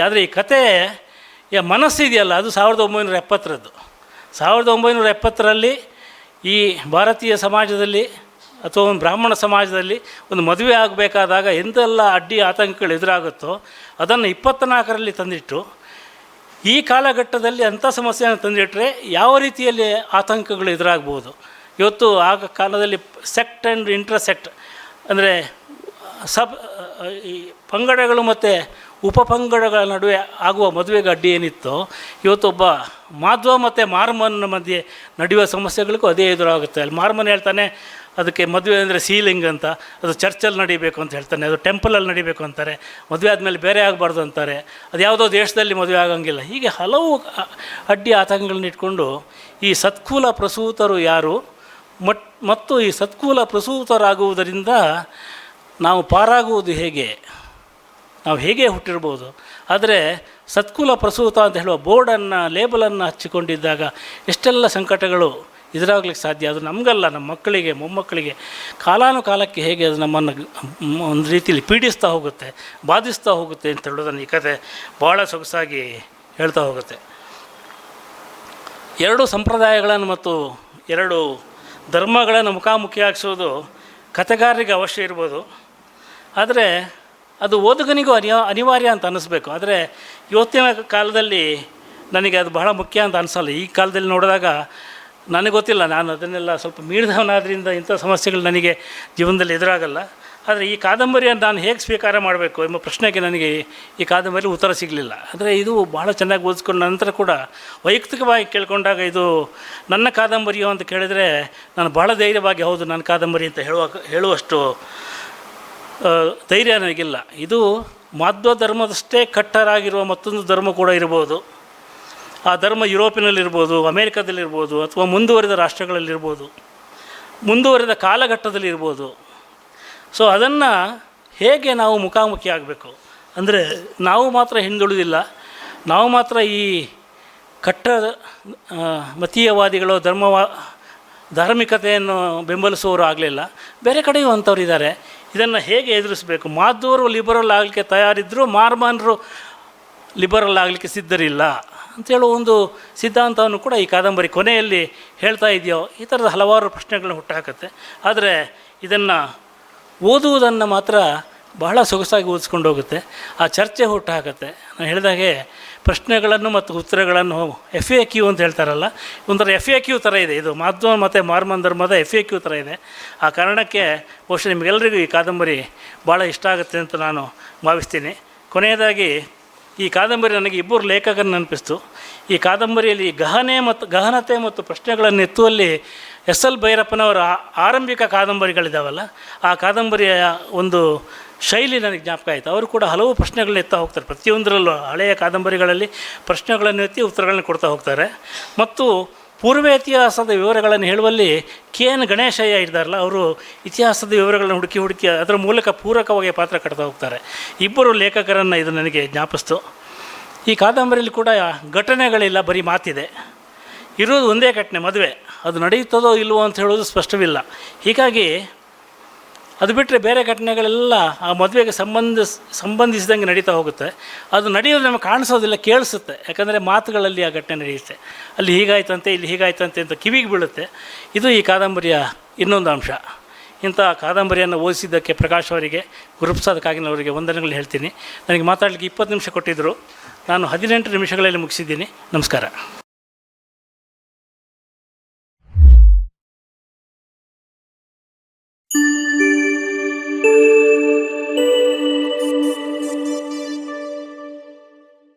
ಆದರೆ ಈ ಕತೆಯ ಮನಸ್ಸಿದೆಯಲ್ಲ, ಅದು ಸಾವಿರದ ಒಂಬೈನೂರ ಎಪ್ಪತ್ತರದ್ದು. ಸಾವಿರದ ಒಂಬೈನೂರ ಎಪ್ಪತ್ತರಲ್ಲಿ ಈ ಭಾರತೀಯ ಸಮಾಜದಲ್ಲಿ ಅಥವಾ ಒಂದು ಬ್ರಾಹ್ಮಣ ಸಮಾಜದಲ್ಲಿ ಒಂದು ಮದುವೆ ಆಗಬೇಕಾದಾಗ ಎಂತೆಲ್ಲ ಅಡ್ಡಿ ಆತಂಕಗಳು ಎದುರಾಗುತ್ತೋ ಅದನ್ನು ಇಪ್ಪತ್ತ್ನಾಲ್ಕರಲ್ಲಿ ತಂದಿಟ್ಟು ಈ ಕಾಲಘಟ್ಟದಲ್ಲಿ ಅಂಥ ಸಮಸ್ಯೆಯನ್ನು ತಂದಿಟ್ಟರೆ ಯಾವ ರೀತಿಯಲ್ಲಿ ಆತಂಕಗಳು ಎದುರಾಗ್ಬೋದು? ಇವತ್ತು ಆಗ ಕಾಲದಲ್ಲಿ ಸೆಕ್ಟ್ ಆ್ಯಂಡ್ ಇಂಟ್ರಸೆಕ್ಟ್ ಅಂದರೆ ಸಬ್ ಈ ಪಂಗಡಗಳು ಮತ್ತು ಉಪಪಂಗಡಗಳ ನಡುವೆ ಆಗುವ ಮದುವೆಗೆ ಅಡ್ಡಿ ಏನಿತ್ತೋ, ಇವತ್ತೊಬ್ಬ ಮಾಧ್ವ ಮತ್ತು ಮಾರ್ಮನ್ನ ಮಧ್ಯೆ ನಡೆಯುವ ಸಮಸ್ಯೆಗಳಿಗೂ ಅದೇ ಎದುರಾಗುತ್ತೆ. ಅಲ್ಲಿ ಮಾರ್ಮನ್ ಹೇಳ್ತಾನೆ, ಅದಕ್ಕೆ ಮದುವೆ ಅಂದರೆ ಸೀಲಿಂಗ್ ಅಂತ, ಅದು ಚರ್ಚಲ್ಲಿ ನಡಿಬೇಕು ಅಂತ ಹೇಳ್ತಾನೆ, ಅದು ಟೆಂಪಲಲ್ಲಿ ನಡಿಬೇಕು ಅಂತಾರೆ, ಮದುವೆ ಆದಮೇಲೆ ಬೇರೆ ಆಗಬಾರ್ದು ಅಂತಾರೆ, ಅದು ಯಾವುದೋ ದೇಶದಲ್ಲಿ ಮದುವೆ ಆಗಂಗಿಲ್ಲ. ಹೀಗೆ ಹಲವು ಅಡ್ಡಿ ಆತಂಕಗಳನ್ನ ಇಟ್ಕೊಂಡು ಈ ಸತ್ಕೂಲ ಪ್ರಸೂತರು ಯಾರು, ಮಟ್, ಮತ್ತು ಈ ಸತ್ಕೂಲ ಪ್ರಸೂತರಾಗುವುದರಿಂದ ನಾವು ಪಾರಾಗುವುದು ಹೇಗೆ? ನಾವು ಹೇಗೆ ಹುಟ್ಟಿರ್ಬೋದು? ಆದರೆ ಸತ್ಕುಲ ಪ್ರಸೂತ ಅಂತ ಹೇಳುವ ಬೋರ್ಡನ್ನು ಲೇಬಲನ್ನು ಹಚ್ಚಿಕೊಂಡಿದ್ದಾಗ ಎಷ್ಟೆಲ್ಲ ಸಂಕಟಗಳು ಎದುರಾಗ್ಲಿಕ್ಕೆ ಸಾಧ್ಯ? ಅದು ನಮಗಲ್ಲ, ನಮ್ಮ ಮಕ್ಕಳಿಗೆ, ಮೊಮ್ಮಕ್ಕಳಿಗೆ. ಕಾಲಾನುಕಾಲಕ್ಕೆ ಹೇಗೆ ಅದು ನಮ್ಮನ್ನು ಒಂದು ರೀತಿಯಲ್ಲಿ ಪೀಡಿಸ್ತಾ ಹೋಗುತ್ತೆ, ಬಾಧಿಸ್ತಾ ಹೋಗುತ್ತೆ ಅಂತ ಹೇಳೋದನ್ನು ಈ ಕತೆ ಭಾಳ ಸೊಗಸಾಗಿ ಹೇಳ್ತಾ ಹೋಗುತ್ತೆ. ಎರಡು ಸಂಪ್ರದಾಯಗಳನ್ನು ಮತ್ತು ಎರಡು ಧರ್ಮಗಳನ್ನು ಮುಖಾಮುಖಿಯಾಗಿಸೋದು ಕಥೆಗಾರರಿಗೆ ಅವಶ್ಯ ಇರ್ಬೋದು. ಆದರೆ ಅದು ಓದುಗನಿಗೂ ಅನಿವ, ಅನಿವಾರ್ಯ ಅಂತ ಅನ್ನಿಸ್ಬೇಕು. ಆದರೆ ಇವತ್ತಿನ ಕಾಲದಲ್ಲಿ ನನಗೆ ಅದು ಬಹಳ ಮುಖ್ಯ ಅಂತ ಅನಿಸಲ್ಲ. ಈ ಕಾಲದಲ್ಲಿ ನೋಡಿದಾಗ ನನಗೆ ಗೊತ್ತಿಲ್ಲ. ನಾನು ಅದನ್ನೆಲ್ಲ ಸ್ವಲ್ಪ ಮೀರಿದವನಾದ್ರಿಂದ ಇಂಥ ಸಮಸ್ಯೆಗಳು ನನಗೆ ಜೀವನದಲ್ಲಿ ಎದುರಾಗಲ್ಲ. ಆದರೆ ಈ ಕಾದಂಬರಿಯನ್ನು ನಾನು ಹೇಗೆ ಸ್ವೀಕಾರ ಮಾಡಬೇಕು ಎಂಬ ಪ್ರಶ್ನೆಗೆ ನನಗೆ ಈ ಕಾದಂಬರಿ ಉತ್ತರ ಸಿಗಲಿಲ್ಲ. ಆದರೆ ಇದು ಬಹಳ ಚೆನ್ನಾಗಿ ಓದಿಸ್ಕೊಂಡ ನಂತರ ಕೂಡ ವೈಯಕ್ತಿಕವಾಗಿ ಕೇಳ್ಕೊಂಡಾಗ ಇದು ನನ್ನ ಕಾದಂಬರಿಯೋ ಅಂತ ಕೇಳಿದರೆ ನಾನು ಭಾಳ ಧೈರ್ಯವಾಗಿ ಹೌದು, ನನ್ನ ಕಾದಂಬರಿ ಅಂತ ಹೇಳುವ, ಹೇಳುವಷ್ಟು ಧೈರ್ಯ ನನಗಿಲ್ಲ. ಇದು ಮಾಧ್ವ ಧರ್ಮದಷ್ಟೇ ಕಟ್ಟರಾಗಿರುವ ಮತ್ತೊಂದು ಧರ್ಮ ಕೂಡ ಇರ್ಬೋದು. ಆ ಧರ್ಮ ಯುರೋಪಿನಲ್ಲಿರ್ಬೋದು, ಅಮೇರಿಕಾದಲ್ಲಿರ್ಬೋದು, ಅಥವಾ ಮುಂದುವರಿದ ರಾಷ್ಟ್ರಗಳಲ್ಲಿರ್ಬೋದು, ಮುಂದುವರಿದ ಕಾಲಘಟ್ಟದಲ್ಲಿರ್ಬೋದು. ಸೊ ಅದನ್ನು ಹೇಗೆ ನಾವು ಮುಖಾಮುಖಿ ಆಗಬೇಕು? ಅಂದರೆ ನಾವು ಮಾತ್ರ ಹಿಂದುಳಿದಿಲ್ಲ. ನಾವು ಮಾತ್ರ ಈ ಕಟ್ಟ ಮತೀಯವಾದಿಗಳು, ಧರ್ಮವಾ, ಧಾರ್ಮಿಕತೆಯನ್ನು ಬೆಂಬಲಿಸುವವರು ಆಗಲಿಲ್ಲ ಬೇರೆ ಕಡೆಯೂ ಅಂಥವ್ರು ಇದ್ದಾರೆ ಇದನ್ನು ಹೇಗೆ ಎದುರಿಸಬೇಕು? ಮಾಧವರು ಲಿಬರಲ್ ಆಗಲಿಕ್ಕೆ ತಯಾರಿದ್ದರೂ ಮಾರ್ಮನ್ರು ಲಿಬರಲ್ ಆಗಲಿಕ್ಕೆ ಸಿದ್ಧರಿಲ್ಲ ಅಂತೇಳೋ ಒಂದು ಸಿದ್ಧಾಂತವನ್ನು ಕೂಡ ಈ ಕಾದಂಬರಿ ಕೊನೆಯಲ್ಲಿ ಹೇಳ್ತಾ ಇದೆಯೋ, ಈ ಥರದ ಹಲವಾರು ಪ್ರಶ್ನೆಗಳನ್ನ ಹುಟ್ಟುಹಾಕತ್ತೆ ಆದರೆ ಇದನ್ನು ಓದುವುದನ್ನು ಮಾತ್ರ ಬಹಳ ಸೊಗಸಾಗಿ ಓದಿಸ್ಕೊಂಡು ಹೋಗುತ್ತೆ. ಆ ಚರ್ಚೆ ಹುಟ್ಟು ಹಾಕುತ್ತೆ ನಾನು ಹೇಳಿದಾಗೆ ಪ್ರಶ್ನೆಗಳನ್ನು ಮತ್ತು ಉತ್ತರಗಳನ್ನು ಎಫ್ ಎ ಕ್ಯೂ ಅಂತ ಹೇಳ್ತಾರಲ್ಲ, ಒಂಥರ ಎಫ್ ಎ ಕ್ಯೂ ಥರ ಇದೆ. ಇದು ಮಾಧ್ವ ಮತ್ತು ಮಾರ್ಮನ್ ಧರ್ಮದ ಎಫ್ ಎ ಕ್ಯೂ ಥರ ಇದೆ. ಆ ಕಾರಣಕ್ಕೆ ಬಹುಶಃ ನಿಮಗೆಲ್ಲರಿಗೂ ಈ ಕಾದಂಬರಿ ಭಾಳ ಇಷ್ಟ ಆಗುತ್ತೆ ಅಂತ ನಾನು ಭಾವಿಸ್ತೀನಿ. ಕೊನೆಯದಾಗಿ, ಈ ಕಾದಂಬರಿ ನನಗೆ ಇಬ್ಬರು ಲೇಖಕರನ್ನು ನೆನಪಿಸ್ತು. ಈ ಕಾದಂಬರಿಯಲ್ಲಿ ಗಹನೆ ಮತ್ತು ಗಹನತೆ ಮತ್ತು ಪ್ರಶ್ನೆಗಳನ್ನು ಎತ್ತುವಲ್ಲಿ ಎಸ್ ಎಲ್ ಭೈರಪ್ಪನವರ ಆರಂಭಿಕ ಕಾದಂಬರಿಗಳಿದ್ದಾವಲ್ಲ ಆ ಕಾದಂಬರಿಯ ಒಂದು ಶೈಲಿ ನನಗೆ ಜ್ಞಾಪಕ ಆಯಿತು. ಅವರು ಕೂಡ ಹಲವು ಪ್ರಶ್ನೆಗಳನ್ನ ಎತ್ತಾ ಹೋಗ್ತಾರೆ. ಪ್ರತಿಯೊಂದರಲ್ಲೂ ಹಳೆಯ ಕಾದಂಬರಿಗಳಲ್ಲಿ ಪ್ರಶ್ನೆಗಳನ್ನು ಎತ್ತಿ ಉತ್ತರಗಳನ್ನು ಕೊಡ್ತಾ ಹೋಗ್ತಾರೆ. ಮತ್ತು ಪೂರ್ವ ಇತಿಹಾಸದ ವಿವರಗಳನ್ನು ಹೇಳುವಲ್ಲಿ ಕೆ ಎನ್ ಗಣೇಶಯ್ಯ ಇದ್ದಾರಲ್ಲ, ಅವರು ಇತಿಹಾಸದ ವಿವರಗಳನ್ನು ಹುಡುಕಿ ಹುಡುಕಿ ಅದರ ಮೂಲಕ ಪೂರಕವಾಗಿ ಪಾತ್ರ ಕಟ್ತಾ ಹೋಗ್ತಾರೆ. ಇಬ್ಬರು ಲೇಖಕರನ್ನು ಇದು ನನಗೆ ಜ್ಞಾಪಿಸ್ತು. ಈ ಕಾದಂಬರಿಯಲ್ಲಿ ಕೂಡ ಘಟನೆಗಳಿಲ್ಲ, ಬರೀ ಮಾತಿದೆ. ಇರೋದು ಒಂದೇ ಘಟನೆ, ಮದುವೆ. ಅದು ನಡೆಯುತ್ತದೋ ಇಲ್ಲವೋ ಅಂತ ಹೇಳೋದು ಸ್ಪಷ್ಟವಿಲ್ಲ. ಹೀಗಾಗಿ ಅದು ಬಿಟ್ಟರೆ ಬೇರೆ ಘಟನೆಗಳೆಲ್ಲ ಆ ಮದುವೆಗೆ ಸಂಬಂಧ ಸಂಬಂಧಿಸಿದಂಗೆ ನಡೀತಾ ಹೋಗುತ್ತೆ. ಅದು ನಡೆಯೋದು ನಮಗೆ ಕಾಣಿಸೋದಿಲ್ಲ, ಕೇಳಿಸುತ್ತೆ. ಯಾಕಂದರೆ ಮಾತುಗಳಲ್ಲಿ ಆ ಘಟನೆ ನಡೆಯುತ್ತೆ. ಅಲ್ಲಿ ಹೀಗಾಯ್ತಂತೆ, ಇಲ್ಲಿ ಹೀಗಾಯ್ತಂತೆ ಅಂತ ಕಿವಿಗೆ ಬೀಳುತ್ತೆ. ಇದು ಈ ಕಾದಂಬರಿಯ ಇನ್ನೊಂದು ಅಂಶ. ಇಂಥ ಕಾದಂಬರಿಯನ್ನು ಓದಿಸಿದ್ದಕ್ಕೆ ಪ್ರಕಾಶ್ ಅವರಿಗೆ, ಗುರುಪ್ರಸಾದ್ ಕಾಗಿನವರಿಗೆ ವಂದನೆಗಳು ಹೇಳ್ತೀನಿ. ನನಗೆ ಮಾತಾಡಲಿಕ್ಕೆ ಇಪ್ಪತ್ತು ನಿಮಿಷ ಕೊಟ್ಟಿದ್ದರು. ನಾನು ಹದಿನೆಂಟು ನಿಮಿಷಗಳಲ್ಲಿ ಮುಗಿಸಿದ್ದೀನಿ. ನಮಸ್ಕಾರ.